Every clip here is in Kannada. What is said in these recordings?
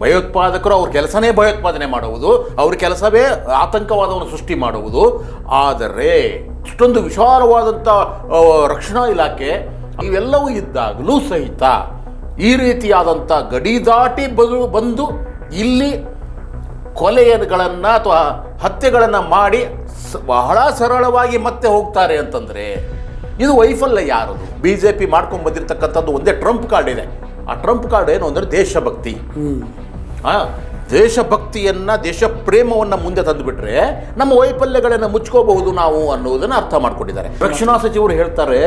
ಭಯೋತ್ಪಾದಕರು ಅವ್ರ ಕೆಲಸನೇ ಭಯೋತ್ಪಾದನೆ ಮಾಡುವುದು, ಅವ್ರ ಕೆಲಸವೇ ಆತಂಕವಾದವನ್ನು ಸೃಷ್ಟಿ ಮಾಡುವುದು. ಆದರೆ ಇಷ್ಟೊಂದು ವಿಶಾಲವಾದಂಥ ರಕ್ಷಣಾ ಇಲಾಖೆ ಇವೆಲ್ಲವೂ ಇದ್ದಾಗಲೂ ಸಹಿತ ಈ ರೀತಿಯಾದಂಥ ಗಡಿ ದಾಟಿ ಬದು ಇಲ್ಲಿ ಕೊಲೆಗಳನ್ನು ಅಥವಾ ಹತ್ಯೆಗಳನ್ನು ಮಾಡಿ ಬಹಳ ಸರಳವಾಗಿ ಮತ್ತೆ ಹೋಗ್ತಾರೆ ಅಂತಂದರೆ ಇದು ವೈಫಲ್ಯ ಯಾರದು? ಬಿ ಜೆ ಪಿ ಮಾಡ್ಕೊಂಡು ಬಂದಿರತಕ್ಕಂಥದ್ದು ಒಂದೇ ಟ್ರಂಪ್ ಕಾರ್ಡ್ ಇದೆ. ಆ ಟ್ರಂಪ್ ಕಾರ್ಡ್ ಏನು ಅಂದರೆ ದೇಶಭಕ್ತಿ. ದೇಶಭಕ್ತಿಯನ್ನ ದೇಶ ಪ್ರೇಮವನ್ನು ಮುಂದೆ ತಂದುಬಿಟ್ರೆ ನಮ್ಮ ವೈಫಲ್ಯಗಳನ್ನು ಮುಚ್ಕೋಬಹುದು ನಾವು ಅನ್ನೋದನ್ನು ಅರ್ಥ ಮಾಡಿಕೊಂಡಿದ್ದಾರೆ. ರಕ್ಷಣಾ ಸಚಿವರು ಹೇಳ್ತಾರೆ,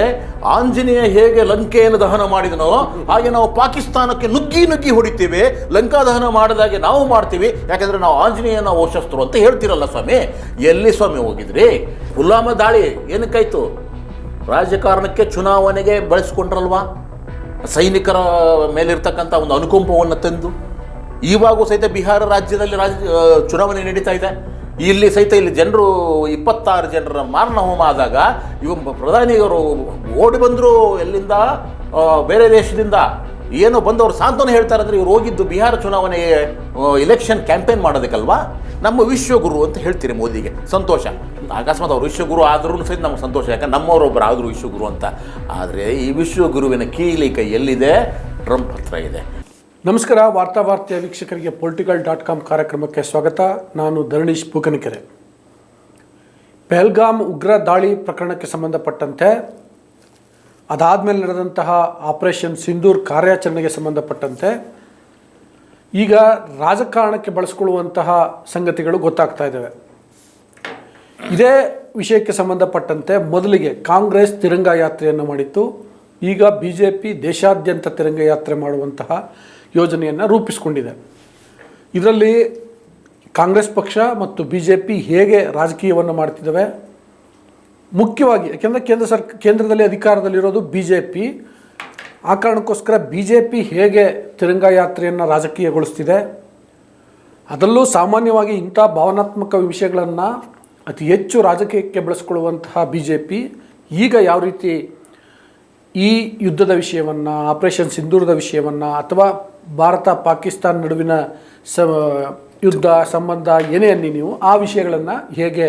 ಆಂಜನೇಯ ಹೇಗೆ ಲಂಕೆಯನ್ನು ದಹನ ಮಾಡಿದನೋ ಹಾಗೆ ನಾವು ಪಾಕಿಸ್ತಾನಕ್ಕೆ ನುಗ್ಗಿ ನುಗ್ಗಿ ಹೊಡಿತೀವಿ, ಲಂಕಾ ದಹನ ಮಾಡಿದಾಗೆ ನಾವು ಮಾಡ್ತೀವಿ, ಯಾಕಂದರೆ ನಾವು ಆಂಜನೇಯನ ಓಶಸ್ತ್ರು ಅಂತ ಹೇಳ್ತಿರಲ್ಲ ಸ್ವಾಮಿ. ಎಲ್ಲಿ ಸ್ವಾಮಿ ಹೋಗಿದ್ರಿ? ಪುಲ್ವಾಮ ದಾಳಿ ಏನಕ್ಕಾಯ್ತು? ರಾಜಕಾರಣಕ್ಕೆ ಚುನಾವಣೆಗೆ ಬಳಸ್ಕೊಂಡ್ರಲ್ವಾ? ಸೈನಿಕರ ಮೇಲಿರ್ತಕ್ಕಂಥ ಒಂದು ಅನುಕಂಪವನ್ನು ತಂದು? ಇವಾಗೂ ಸಹಿತ ಬಿಹಾರ ರಾಜ್ಯದಲ್ಲಿ ರಾಜ ಚುನಾವಣೆ ನಡೀತಾ ಇದೆ. ಇಲ್ಲಿ ಸಹಿತ ಇಲ್ಲಿ ಜನರು, ಇಪ್ಪತ್ತಾರು ಜನರ ಮಾರಣ ಹೋಮ ಆದಾಗ ಇವ ಪ್ರಧಾನಿಯವರು ಓಡಿ ಬಂದರು ಎಲ್ಲಿಂದ? ಬೇರೆ ದೇಶದಿಂದ. ಏನೋ ಬಂದವರು ಸಾಂತ್ವನ ಹೇಳ್ತಾರೆ ಅಂದರೆ ಇವ್ರು ಹೋಗಿದ್ದು ಬಿಹಾರ ಚುನಾವಣೆ ಎಲೆಕ್ಷನ್ ಕ್ಯಾಂಪೇನ್ ಮಾಡೋದಕ್ಕಲ್ವಾ? ನಮ್ಮ ವಿಶ್ವಗುರು ಅಂತ ಹೇಳ್ತೀರಿ ಮೋದಿಗೆ. ಸಂತೋಷ. ಅಕಸ್ಮಾತ್ ಅವ್ರು ವಿಶ್ವಗುರು ಆದ್ರೂ ಸಹಿತ ನಮ್ಗೆ ಸಂತೋಷ. ಯಾಕಂದ್ರೆ ನಮ್ಮವರೊಬ್ಬರು ಆದರೂ ವಿಶ್ವಗುರು ಅಂತ. ಆದರೆ ಈ ವಿಶ್ವಗುರುವಿನ ಕೈ ಎಲ್ಲಿದೆ? ಟ್ರಂಪ್ ಹತ್ರ ಇದೆ. ನಮಸ್ಕಾರ, ವಾರ್ತಾ ವಾರ್ತೆಯ ವೀಕ್ಷಕರಿಗೆ ಪೊಲಿಟಿಕಲ್ ಡಾಟ್ ಕಾಮ್ ಕಾರ್ಯಕ್ರಮಕ್ಕೆ ಸ್ವಾಗತ. ನಾನು ಧರಣೀಶ್ ಪೂಕನಕೆರೆ. ಪೆಹಲ್ಗಾಮ್ ಉಗ್ರ ದಾಳಿ ಪ್ರಕರಣಕ್ಕೆ ಸಂಬಂಧಪಟ್ಟಂತೆ, ಅದಾದಮೇಲೆ ನಡೆದಂತಹ ಆಪರೇಷನ್ ಸಿಂಧೂರ್ ಕಾರ್ಯಾಚರಣೆಗೆ ಸಂಬಂಧಪಟ್ಟಂತೆ, ಈಗ ರಾಜಕಾರಣಕ್ಕೆ ಬಳಸ್ಕೊಳ್ಳುವಂತಹ ಸಂಗತಿಗಳು ಗೊತ್ತಾಗ್ತಾ ಇದ್ದಾವೆ. ಇದೇ ವಿಷಯಕ್ಕೆ ಸಂಬಂಧಪಟ್ಟಂತೆ ಮೊದಲಿಗೆ ಕಾಂಗ್ರೆಸ್ ತಿರಂಗ ಯಾತ್ರೆಯನ್ನು ಮಾಡಿತ್ತು. ಈಗ ಬಿ ಜೆ ಪಿ ದೇಶಾದ್ಯಂತ ತಿರಂಗ ಯಾತ್ರೆ ಮಾಡುವಂತಹ ಯೋಜನೆಯನ್ನು ರೂಪಿಸಿಕೊಂಡಿದೆ. ಇದರಲ್ಲಿ ಕಾಂಗ್ರೆಸ್ ಪಕ್ಷ ಮತ್ತು ಬಿ ಜೆ ಪಿ ಹೇಗೆ ರಾಜಕೀಯವನ್ನು ಮಾಡ್ತಿದ್ದಾವೆ? ಮುಖ್ಯವಾಗಿ, ಯಾಕೆಂದರೆ ಕೇಂದ್ರ ಸರ್ ಕೇಂದ್ರದಲ್ಲಿ ಅಧಿಕಾರದಲ್ಲಿರೋದು ಬಿ ಜೆ ಪಿ ಆ ಕಾರಣಕ್ಕೋಸ್ಕರ ಬಿ ಜೆ ಪಿ ಹೇಗೆ ತಿರಂಗಾ ಯಾತ್ರೆಯನ್ನು ರಾಜಕೀಯಗೊಳಿಸ್ತಿದೆ? ಅದರಲ್ಲೂ ಸಾಮಾನ್ಯವಾಗಿ ಇಂಥ ಭಾವನಾತ್ಮಕ ವಿಷಯಗಳನ್ನು ಅತಿ ಹೆಚ್ಚು ರಾಜಕೀಯಕ್ಕೆ ಬಳಸ್ಕೊಳ್ಳುವಂತಹ ಬಿ ಜೆ ಪಿ ಈಗ ಯಾವ ರೀತಿ ಈ ಯುದ್ಧದ ವಿಷಯವನ್ನು, ಆಪರೇಷನ್ ಸಿಂಧೂರದ ವಿಷಯವನ್ನು ಅಥವಾ ಭಾರತ ಪಾಕಿಸ್ತಾನ ನಡುವಿನ ಸ ಯುದ್ಧ ಸಂಬಂಧ ಏನೇ ಅನ್ನಿ ನೀವು, ಆ ವಿಷಯಗಳನ್ನು ಹೇಗೆ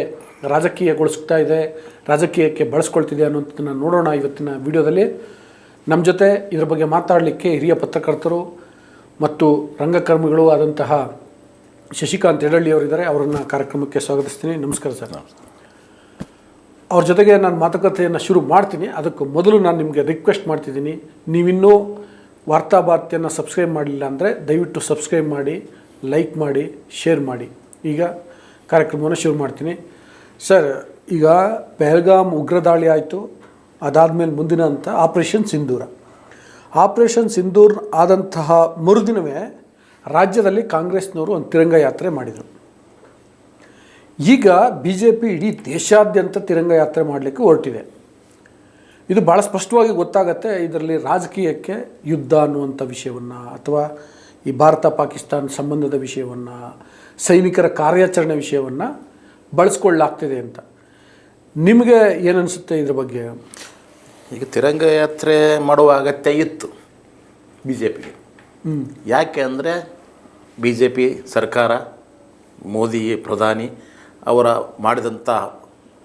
ರಾಜಕೀಯಗೊಳಿಸ್ತಾ ಇದೆ, ರಾಜಕೀಯಕ್ಕೆ ಬಳಸ್ಕೊಳ್ತಿದೆ ಅನ್ನೋದನ್ನು ನೋಡೋಣ ಇವತ್ತಿನ ವಿಡಿಯೋದಲ್ಲಿ. ನಮ್ಮ ಜೊತೆ ಇದ್ರ ಬಗ್ಗೆ ಮಾತಾಡಲಿಕ್ಕೆ ಹಿರಿಯ ಪತ್ರಕರ್ತರು ಮತ್ತು ರಂಗಕರ್ಮಿಗಳು ಆದಂತಹ ಶಶಿಕಾಂತ್ ಯಡಳ್ಳಿ ಅವರಿದ್ದಾರೆ. ಅವರನ್ನು ಕಾರ್ಯಕ್ರಮಕ್ಕೆ ಸ್ವಾಗತಿಸ್ತೀನಿ. ನಮಸ್ಕಾರ ಸರ್. ಅವ್ರ ಜೊತೆಗೆ ನಾನು ಮಾತುಕತೆಯನ್ನು ಶುರು ಮಾಡ್ತೀನಿ. ಅದಕ್ಕೂ ಮೊದಲು ನಾನು ನಿಮಗೆ ರಿಕ್ವೆಸ್ಟ್ ಮಾಡ್ತಿದ್ದೀನಿ. ನೀವಿನ್ನೂ ವಾರ್ತಾ ಭಾರತಿಯನ್ನು ಸಬ್ಸ್ಕ್ರೈಬ್ ಮಾಡಲಿಲ್ಲ ಅಂದರೆ ದಯವಿಟ್ಟು ಸಬ್ಸ್ಕ್ರೈಬ್ ಮಾಡಿ, ಲೈಕ್ ಮಾಡಿ, ಶೇರ್ ಮಾಡಿ. ಈಗ ಕಾರ್ಯಕ್ರಮವನ್ನು ಶುರು ಮಾಡ್ತೀನಿ. ಸರ್, ಈಗ ಪೆಹಲ್ಗಾಮ್ ಉಗ್ರ ದಾಳಿ ಆಯಿತು. ಅದಾದಮೇಲೆ ಮುಂದಿನ ಹಂತ ಆಪ್ರೇಷನ್ ಸಿಂಧೂರ. ಆಪ್ರೇಷನ್ ಸಿಂಧೂರ್ ಆದಂತಹ ಮರುದಿನವೇ ರಾಜ್ಯದಲ್ಲಿ ಕಾಂಗ್ರೆಸ್ನವರು ಒಂದು ತಿರಂಗ ಯಾತ್ರೆ ಮಾಡಿದರು. ಈಗ ಬಿ ಜೆ ಪಿ ಇಡೀ ದೇಶಾದ್ಯಂತ ತಿರಂಗ ಯಾತ್ರೆ ಮಾಡಲಿಕ್ಕೆ ಹೊರಟಿದೆ. ಇದು ಭಾಳ ಸ್ಪಷ್ಟವಾಗಿ ಗೊತ್ತಾಗತ್ತೆ ಇದರಲ್ಲಿ ರಾಜಕೀಯಕ್ಕೆ ಯುದ್ಧ ಅನ್ನುವಂಥ ವಿಷಯವನ್ನು ಅಥವಾ ಈ ಭಾರತ ಪಾಕಿಸ್ತಾನ ಸಂಬಂಧದ ವಿಷಯವನ್ನು ಸೈನಿಕರ ಕಾರ್ಯಾಚರಣೆ ವಿಷಯವನ್ನು ಬಳಸ್ಕೊಳ್ಳಾಗ್ತಿದೆ ಅಂತ. ನಿಮಗೆ ಏನನ್ಸುತ್ತೆ ಇದ್ರ ಬಗ್ಗೆ? ಈಗ ತಿರಂಗ ಯಾತ್ರೆ ಮಾಡುವ ಅಗತ್ಯ ಇತ್ತು ಬಿ ಜೆ ಪಿಗೆ ಯಾಕೆ ಅಂದರೆ ಬಿ ಜೆ ಪಿ ಸರ್ಕಾರ ಮೋದಿ ಪ್ರಧಾನಿ ಅವರ ಮಾಡಿದಂಥ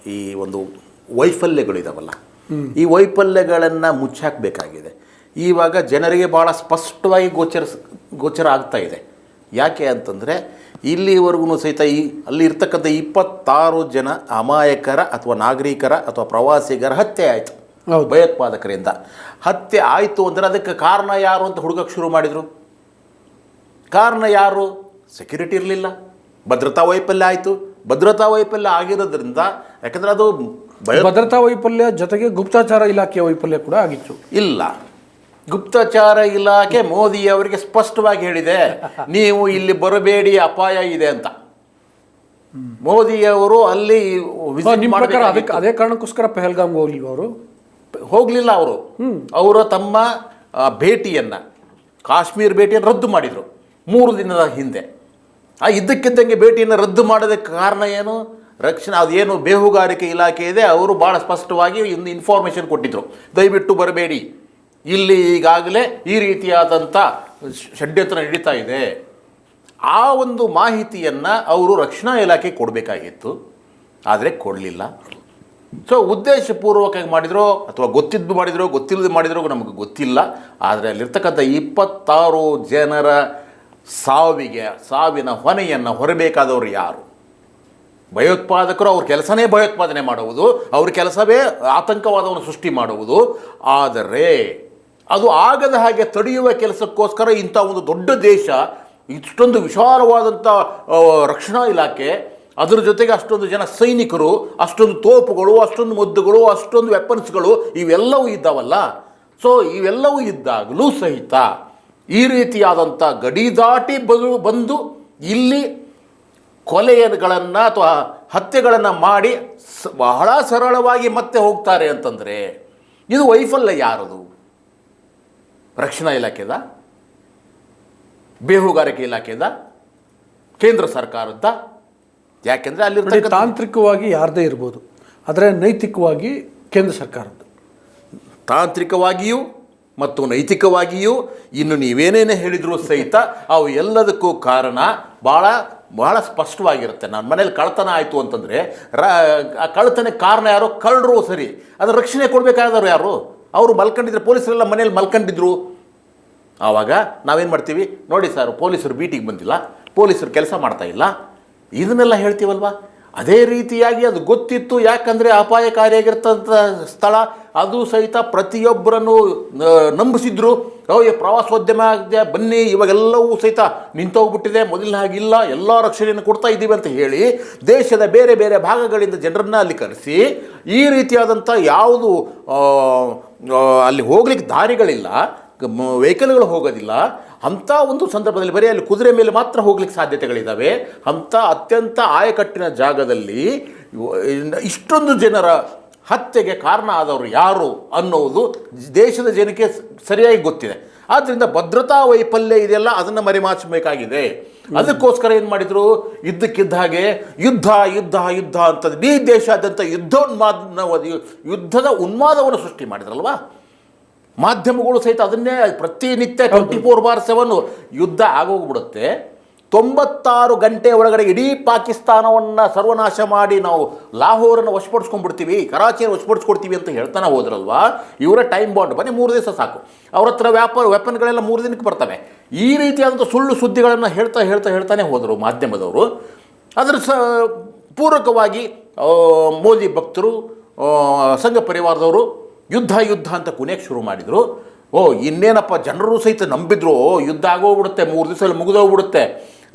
ಈ ಒಂದು ವೈಫಲ್ಯಗಳಿದಾವಲ್ಲ ಈ ವೈಫಲ್ಯಗಳನ್ನು ಮುಚ್ಚಾಕಬೇಕಾಗಿದೆ. ಇವಾಗ ಜನರಿಗೆ ಭಾಳ ಸ್ಪಷ್ಟವಾಗಿ ಗೋಚರ ಗೋಚರ ಆಗ್ತಾ ಇದೆ. ಯಾಕೆ ಅಂತಂದರೆ ಇಲ್ಲಿವರೆಗೂ ಸಹಿತ ಈ ಅಲ್ಲಿ ಇರ್ತಕ್ಕಂಥ ಇಪ್ಪತ್ತಾರು ಜನ ಅಮಾಯಕರ ಅಥವಾ ನಾಗರಿಕರ ಅಥವಾ ಪ್ರವಾಸಿಗರ ಹತ್ಯೆ ಆಯಿತು. ಭಯೋತ್ಪಾದಕರಿಂದ. ಹತ್ಯೆ ಆಯಿತು ಅಂದರೆ ಅದಕ್ಕೆ ಕಾರಣ ಯಾರು ಅಂತ ಹುಡುಗಕ್ಕೆ ಶುರು ಮಾಡಿದರು? ಕಾರಣ ಯಾರು? ಸೆಕ್ಯೂರಿಟಿ ಇರಲಿಲ್ಲ. ಭದ್ರತಾ ವೈಫಲ್ಯ ಆಯಿತು. ಭದ್ರತಾ ವೈಫಲ್ಯ ಆಗಿರೋದ್ರಿಂದ ಯಾಕಂದರೆ ಅದು ಭದ್ರತಾ ವೈಫಲ್ಯ ಜೊತೆಗೆ ಗುಪ್ತಚಾರ ಇಲಾಖೆಯ ವೈಫಲ್ಯ ಕೂಡ ಆಗಿತ್ತು. ಇಲ್ಲ. ಗುಪ್ತಚಾರ ಇಲಾಖೆ ಮೋದಿ ಅವರಿಗೆ ಸ್ಪಷ್ಟವಾಗಿ ಹೇಳಿದೆ ನೀವು ಇಲ್ಲಿ ಬರಬೇಡಿ ಅಪಾಯ ಇದೆ ಅಂತ. ಮೋದಿಯವರು ಅಲ್ಲಿ ಅದೇ ಕಾರಣಕ್ಕೋಸ್ಕರ ಪೆಹಲ್ಗಾಮ್ ಹೋಗ್ಲಿ ಅವರು? ಹೋಗಲಿಲ್ಲ ಅವರು. ಅವರ ತಮ್ಮ ಭೇಟಿಯನ್ನು ಕಾಶ್ಮೀರ್ ಭೇಟಿಯನ್ನು ರದ್ದು ಮಾಡಿದರು. ಮೂರು ದಿನದ ಹಿಂದೆ. ಆ ಇದ್ದಕ್ಕಿದ್ದಂಗೆ ಭೇಟಿಯನ್ನು ರದ್ದು ಮಾಡೋದಕ್ಕೆ ಕಾರಣ ಏನು? ರಕ್ಷಣಾ ಅದೇನು ಬೇಹುಗಾರಿಕೆ ಇಲಾಖೆ ಇದೆ, ಅವರು ಭಾಳ ಸ್ಪಷ್ಟವಾಗಿ ಒಂದು ಇನ್ಫಾರ್ಮೇಷನ್ ಕೊಟ್ಟಿದ್ದರು ದಯವಿಟ್ಟು ಬರಬೇಡಿ. ಇಲ್ಲಿ ಈಗಾಗಲೇ ಈ ರೀತಿಯಾದಂಥ ಷಡ್ಯಂತ್ರ ನಡೀತಾ ಇದೆ. ಆ ಒಂದು ಮಾಹಿತಿಯನ್ನು ಅವರು ರಕ್ಷಣಾ ಇಲಾಖೆ ಕೊಡಬೇಕಾಗಿತ್ತು. ಆದರೆ ಕೊಡಲಿಲ್ಲ. ಸೊ ಉದ್ದೇಶಪೂರ್ವಕವಾಗಿ ಮಾಡಿದ್ರೋ, ಅಥವಾ ಗೊತ್ತಿದ್ದು ಮಾಡಿದ್ರೋ, ಗೊತ್ತಿಲ್ಲದೆ ಮಾಡಿದ್ರೋ ನಮಗೆ ಗೊತ್ತಿಲ್ಲ. ಆದರೆ ಅಲ್ಲಿರ್ತಕ್ಕಂಥ ಇಪ್ಪತ್ತಾರು ಜನರ ಸಾವಿಗೆ, ಸಾವಿನ ಹೊನೆಯನ್ನು ಹೊರಬೇಕಾದವರು ಯಾರು? ಭಯೋತ್ಪಾದಕರು ಅವ್ರ ಕೆಲಸನೇ ಭಯೋತ್ಪಾದನೆ ಮಾಡುವುದು, ಅವ್ರ ಕೆಲಸವೇ ಆತಂಕವಾದವನ್ನು ಸೃಷ್ಟಿ ಮಾಡುವುದು. ಆದರೆ ಅದು ಆಗದ ಹಾಗೆ ತಡೆಯುವ ಕೆಲಸಕ್ಕೋಸ್ಕರ ಇಂಥ ಒಂದು ದೊಡ್ಡ ದೇಶ, ಇಷ್ಟೊಂದು ವಿಶಾಲವಾದಂಥ ರಕ್ಷಣಾ ಇಲಾಖೆ, ಅದರ ಜೊತೆಗೆ ಅಷ್ಟೊಂದು ಜನ ಸೈನಿಕರು, ಅಷ್ಟೊಂದು ತೋಪುಗಳು, ಅಷ್ಟೊಂದು ಮದ್ದುಗಳು, ಅಷ್ಟೊಂದು ವೆಪನ್ಸ್ಗಳು ಇವೆಲ್ಲವೂ ಇದ್ದಾವಲ್ಲ? ಸೊ ಇವೆಲ್ಲವೂ ಇದ್ದಾಗಲೂ ಸಹಿತ ಈ ರೀತಿಯಾದಂಥ ಗಡಿ ದಾಟಿ ಬದು, ಬಂದು ಇಲ್ಲಿ ಕೊಲೆಗಳನ್ನು ಅಥವಾ ಹತ್ಯೆಗಳನ್ನು ಮಾಡಿ ಸ- ಬಹಳ ಸರಳವಾಗಿ ಮತ್ತೆ ಹೋಗ್ತಾರೆ ಅಂತಂದರೆ ಇದು ವೈಫಲ್ಯ ಯಾರದು? ರಕ್ಷಣಾ ಇಲಾಖೆದ? ಬೇಹುಗಾರಿಕೆ ಇಲಾಖೆದ? ಕೇಂದ್ರ ಸರ್ಕಾರದ? ಯಾಕೆಂದರೆ ಅಲ್ಲಿ ತಾಂತ್ರಿಕವಾಗಿ ಯಾರದೇ ಇರ್ಬೋದು ಆದರೆ ನೈತಿಕವಾಗಿ ಕೇಂದ್ರ ಸರ್ಕಾರದ್ದು. ತಾಂತ್ರಿಕವಾಗಿಯೂ ಮತ್ತು ನೈತಿಕವಾಗಿಯೂ ಇನ್ನು ನೀವೇನೇನೇ ಹೇಳಿದರೂ ಸಹಿತ ಅವು ಎಲ್ಲದಕ್ಕೂ ಕಾರಣ. ಭಾಳ ಬಹಳ ಸ್ಪಷ್ಟವಾಗಿರುತ್ತೆ. ನನ್ನ ಮನೇಲಿ ಕಳ್ತನ ಆಯಿತು ಅಂತಂದರೆ, ರ, ಆ ಕಳ್ತನಕ್ಕೆ ಕಾರಣ ಯಾರೋ ಕಳ್ಳರು ಸರಿ. ಅದರ ರಕ್ಷಣೆ ಕೊಡಬೇಕಾದವರು ಯಾರು? ಅವರು ಮಲ್ಕೊಂಡಿದ್ರೆ ಪೊಲೀಸರೆಲ್ಲ ಮನೇಲಿ ಮಲ್ಕೊಂಡಿದ್ರು. ಆವಾಗ ನಾವೇನು ಮಾಡ್ತೀವಿ? ನೋಡಿ ಸರ್, ಪೊಲೀಸರು ಬೀಟಿಗೆ ಬಂದಿಲ್ಲ, ಪೊಲೀಸರು ಕೆಲಸ ಮಾಡ್ತಾ ಇಲ್ಲ. ಇದನ್ನೆಲ್ಲ ಹೇಳ್ತೀವಲ್ವಾ? ಅದೇ ರೀತಿಯಾಗಿ ಅದು ಗೊತ್ತಿತ್ತು ಯಾಕಂದರೆ ಅಪಾಯಕಾರಿಯಾಗಿರ್ತಂಥ ಸ್ಥಳ, ಅದು ಸಹಿತ ಪ್ರತಿಯೊಬ್ಬರನ್ನು ನಂಬಿಸಿದ್ರು. ಓ ಪ್ರವಾಸೋದ್ಯಮ ಆಗಿದೆ ಬನ್ನಿ, ಇವಾಗೆಲ್ಲವೂ ಸಹಿತ ನಿಂತೋಗ್ಬಿಟ್ಟಿದೆ, ಮೊದಲಿನ ಹಾಗಿಲ್ಲ ಎಲ್ಲ ರಕ್ಷಣೆಯನ್ನು ಕೊಡ್ತಾ ಇದ್ದೀವಿ ಅಂತ ಹೇಳಿ ದೇಶದ ಬೇರೆ ಬೇರೆ ಭಾಗಗಳಿಂದ ಜನರನ್ನ ಅಲ್ಲಿ ಕರೆಸಿ, ಈ ರೀತಿಯಾದಂಥ ಯಾವುದು ಅಲ್ಲಿ ಹೋಗ್ಲಿಕ್ಕೆ ದಾರಿಗಳಿಲ್ಲ ವೆಹಿಕಲ್ಗಳು ಹೋಗೋದಿಲ್ಲ ಅಂಥ ಒಂದು ಸಂದರ್ಭದಲ್ಲಿ ಬರೀ ಅಲ್ಲಿ ಕುದುರೆ ಮೇಲೆ ಮಾತ್ರ ಹೋಗ್ಲಿಕ್ಕೆ ಸಾಧ್ಯತೆಗಳಿದ್ದಾವೆ ಅಂಥ ಅತ್ಯಂತ ಆಯಕಟ್ಟಿನ ಜಾಗದಲ್ಲಿ ಇಷ್ಟೊಂದು ಜನರ ಹತ್ಯೆಗೆ ಕಾರಣ ಆದವರು ಯಾರು ಅನ್ನೋದು ದೇಶದ ಜನಕ್ಕೆ ಸರಿಯಾಗಿ ಗೊತ್ತಿದೆ. ಆದ್ದರಿಂದ ಭದ್ರತಾ ವೈಫಲ್ಯ ಇದೆಯಲ್ಲ, ಅದನ್ನು ಮರೆಮಾಚಬೇಕಾಗಿದೆ. ಅದಕ್ಕೋಸ್ಕರ ಏನು ಮಾಡಿದರು? ಇದ್ದಕ್ಕಿದ್ದ ಹಾಗೆ ಯುದ್ಧ ಯುದ್ಧ ಯುದ್ಧ ಅಂತ ಇಡೀ ದೇಶಾದ್ಯಂತ ಯುದ್ಧೋನ್ಮಾದ ಯುದ್ಧದ ಉನ್ಮಾದವನ್ನು ಸೃಷ್ಟಿ ಮಾಡಿದ್ರಲ್ವಾ? ಮಾಧ್ಯಮಗಳು ಸಹಿತ ಅದನ್ನೇ ಪ್ರತಿನಿತ್ಯ ಟ್ವೆಂಟಿ ಫೋರ್ ಬಾರ್ ಸೆವೆನ್ ಯುದ್ಧ ಆಗೋಗ್ಬಿಡುತ್ತೆ. ತೊಂಬತ್ತಾರು ಗಂಟೆ ಒಳಗಡೆ ಇಡೀ ಪಾಕಿಸ್ತಾನವನ್ನು ಸರ್ವನಾಶ ಮಾಡಿ ನಾವು ಲಾಹೋರನ್ನು ವಶಪಡಿಸ್ಕೊಂಡ್ಬಿಡ್ತೀವಿ, ಕರಾಚಿಯನ್ನು ವಶಪಡಿಸ್ಕೊಡ್ತೀವಿ ಅಂತ ಹೇಳ್ತಾನೆ ಹೋದ್ರಲ್ವಾ? ಇವರ ಟೈಮ್ ಬಾಂಡ್ ಬನ್ನಿ ಮೂರು ದಿವಸ ಸಾಕು. ಅವ್ರ ಹತ್ರ ವ್ಯಾಪಾರ ವೆಪನ್ಗಳೆಲ್ಲ ಮೂರು ದಿನಕ್ಕೆ ಬರ್ತವೆ. ಈ ರೀತಿಯಾದಂಥ ಸುಳ್ಳು ಸುದ್ದಿಗಳನ್ನು ಹೇಳ್ತಾ ಹೇಳ್ತಾ ಹೇಳ್ತಾನೆ ಹೋದರು ಮಾಧ್ಯಮದವರು. ಅದರ ಸ, ಪೂರಕವಾಗಿ ಮೋದಿ ಭಕ್ತರು ಸಂಘ ಪರಿವಾರದವರು ಯುದ್ಧ ಯುದ್ಧ ಅಂತ ಕುಣಿಯಕ್ಕೆ ಶುರು ಮಾಡಿದರು. ಓ ಇನ್ನೇನಪ್ಪ ಜನರು ಸಹಿತ ನಂಬಿದ್ರು. ಓ ಯುದ್ಧ ಆಗೋಗ್ಬಿಡುತ್ತೆ ಮೂರು ದಿವಸದಲ್ಲಿ ಮುಗಿದೋಗ್ಬಿಡುತ್ತೆ.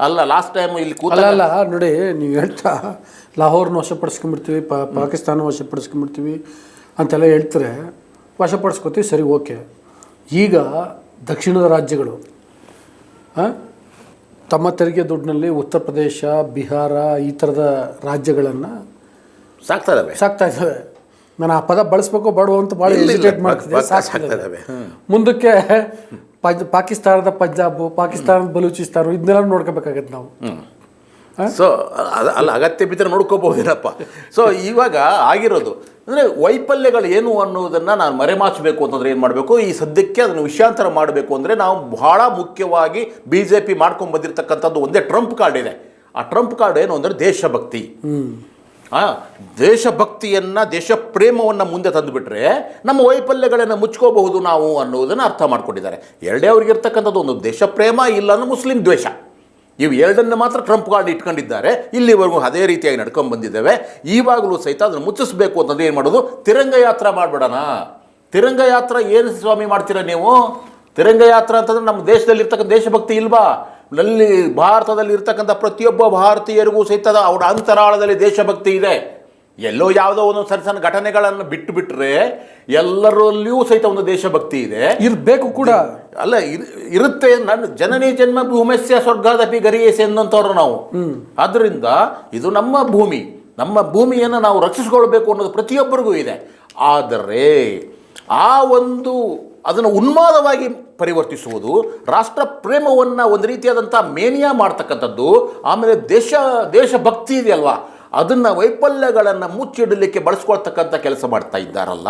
ಅಲ್ಲ ಲಾಸ್ಟ್ ಟೈಮ್ ಇಲ್ಲಿ ಕೂತ ಅಲ್ಲ ಅಲ್ಲ ನೋಡಿ ನೀವು ಹೇಳ್ತಾ ಲಾಹೋರ್ನ ವಶಪಡಿಸ್ಕೊಂಡ್ಬಿಡ್ತೀವಿ ಪಾ ಪಾಕಿಸ್ತಾನ ವಶಪಡಿಸ್ಕೊಂಬಿಡ್ತೀವಿ ಅಂತೆಲ್ಲ ಹೇಳ್ತಾರೆ. ವಶಪಡಿಸ್ಕೊತೀವಿ ಸರಿ ಓಕೆ. ಈಗ ದಕ್ಷಿಣದ ರಾಜ್ಯಗಳು ತಮ್ಮ ತೆರಿಗೆ ದುಡ್ಡಿನಲ್ಲಿ ಉತ್ತರ ಪ್ರದೇಶ ಬಿಹಾರ ಈ ಥರದ ರಾಜ್ಯಗಳನ್ನು ಸಾಕ್ತಾ ಇದ್ದಾವೆ ಸಾಕ್ತಾ ಇದ್ದಾವೆ ನಾನು ಆ ಪದ ಬಳಸ್ಬೇಕು ಬಡವು ಅಂತ ಭಾಳ ಮಾಡ್ತಿದ್ದೆ. ಮುಂದಕ್ಕೆ ಪಂಜ್ ಪಾಕಿಸ್ತಾನದ ಪಂಜಾಬ್ ಪಾಕಿಸ್ತಾನದ ಬಲೂಚಿಸ್ತಾನ ಇದನ್ನೆಲ್ಲ ನೋಡ್ಕೋಬೇಕಾಗತ್ತೆ ನಾವು. ಸೊ ಅಲ್ಲ ಅಗತ್ಯ ಬಿದ್ದರೆ ನೋಡ್ಕೋಬಹುದೇನಪ್ಪ? ಸೊ ಇವಾಗ ಆಗಿರೋದು. ಅಂದರೆ ವೈಫಲ್ಯಗಳು ಏನು ಅನ್ನೋದನ್ನು ನಾನು ಮರೆಮಾಚಬೇಕು ಅಂತಂದ್ರೆ ಏನು ಮಾಡಬೇಕು? ಈ ಸದ್ಯಕ್ಕೆ ಅದನ್ನು ವಿಷಯಾಂತರ ಮಾಡಬೇಕು ಅಂದರೆ ನಾವು ಬಹಳ ಮುಖ್ಯವಾಗಿ ಬಿ ಜೆ ಪಿ ಮಾಡ್ಕೊಂಡು ಬಂದಿರತಕ್ಕಂಥದ್ದು ಒಂದೇ ಟ್ರಂಪ್ ಕಾರ್ಡ್ ಇದೆ. ಆ ಟ್ರಂಪ್ ಕಾರ್ಡ್ ಏನು ಅಂದರೆ ದೇಶಭಕ್ತಿ. ದೇಶಭಕ್ತಿಯನ್ನು ದೇಶ ಪ್ರೇಮವನ್ನು ಮುಂದೆ ತಂದುಬಿಟ್ರೆ ನಮ್ಮ ವೈಫಲ್ಯಗಳನ್ನು ಮುಚ್ಕೋಬಹುದು ನಾವು ಅನ್ನೋದನ್ನು ಅರ್ಥ ಮಾಡ್ಕೊಂಡಿದ್ದಾರೆ. ಎರಡೇ ಅವ್ರಿಗೆ ಇರ್ತಕ್ಕಂಥದ್ದು ಒಂದು ದೇಶ ಪ್ರೇಮ ಇಲ್ಲ ಅಂದ್ರೆ ಮುಸ್ಲಿಂ ದ್ವೇಷ. ಇವು ಎರಡನ್ನು ಮಾತ್ರ ಟ್ರಂಪ್ ಕಾರ್ಡ್ ಇಟ್ಕೊಂಡಿದ್ದಾರೆ. ಇಲ್ಲಿವರೆಗೂ ಅದೇ ರೀತಿಯಾಗಿ ನಡ್ಕೊಂಡು ಬಂದಿದ್ದೇವೆ. ಈವಾಗಲೂ ಸಹಿತ ಅದನ್ನು ಮುಚ್ಚಿಸ್ಬೇಕು ಅಂತಂದ್ರೆ ಏನು ಮಾಡೋದು? ತಿರಂಗ ಯಾತ್ರಾ ಮಾಡಬೇಡಣ ತಿರಂಗ ಯಾತ್ರಾ ಏನು ಸ್ವಾಮಿ ಮಾಡ್ತೀರಾ ನೀವು? ತಿರಂಗ ಯಾತ್ರಾ ಅಂತಂದ್ರೆ ನಮ್ಮ ದೇಶದಲ್ಲಿ ಇರ್ತಕ್ಕಂಥ ದೇಶಭಕ್ತಿ ಇಲ್ವಾ? ಅಲ್ಲಿ ಭಾರತದಲ್ಲಿ ಇರ್ತಕ್ಕಂಥ ಪ್ರತಿಯೊಬ್ಬ ಭಾರತೀಯರಿಗೂ ಸಹಿತ ಅವರ ಅಂತರಾಳದಲ್ಲಿ ದೇಶಭಕ್ತಿ ಇದೆ. ಎಲ್ಲೋ ಯಾವುದೋ ಒಂದೊಂದು ಸಣ್ಣ ಸಣ್ಣ ಘಟನೆಗಳನ್ನು ಬಿಟ್ಟು ಬಿಟ್ಟರೆ ಎಲ್ಲರಲ್ಲಿಯೂ ಸಹಿತ ಒಂದು ದೇಶಭಕ್ತಿ ಇದೆ. ಇರಬೇಕು ಕೂಡ. ಅಲ್ಲ ಇರ್- ಇರುತ್ತೆ ನನ್ನ ಜನನಿ ಜನ್ಮ ಭೂಮಸ್ಯ ಸ್ವರ್ಗಾದಪಿ ಗರಿಯೇಸೆ ಎಂದಂಥವ್ರು ನಾವು. ಆದ್ದರಿಂದ ಇದು ನಮ್ಮ ಭೂಮಿ. ನಮ್ಮ ಭೂಮಿಯನ್ನು ನಾವು ರಕ್ಷಿಸಿಕೊಳ್ಬೇಕು ಅನ್ನೋದು ಪ್ರತಿಯೊಬ್ಬರಿಗೂ ಇದೆ. ಆದರೆ ಆ ಒಂದು ಅದನ್ನು ಉನ್ಮಾದವಾಗಿ ಪರಿವರ್ತಿಸುವುದು, ರಾಷ್ಟ್ರ ಪ್ರೇಮವನ್ನು ಒಂದು ರೀತಿಯಾದಂಥ ಮೇನಿಯಾ ಮಾಡ್ತಕ್ಕಂಥದ್ದು, ಆಮೇಲೆ ದೇಶ, ದೇಶಭಕ್ತಿ ಇದೆಯಲ್ವಾ? ಅದನ್ನು ವೈಫಲ್ಯಗಳನ್ನು ಮುಚ್ಚಿಡಲಿಕ್ಕೆ ಬಳಸ್ಕೊಳ್ತಕ್ಕಂಥ ಕೆಲಸ ಮಾಡ್ತಾ ಇದ್ದಾರಲ್ಲ,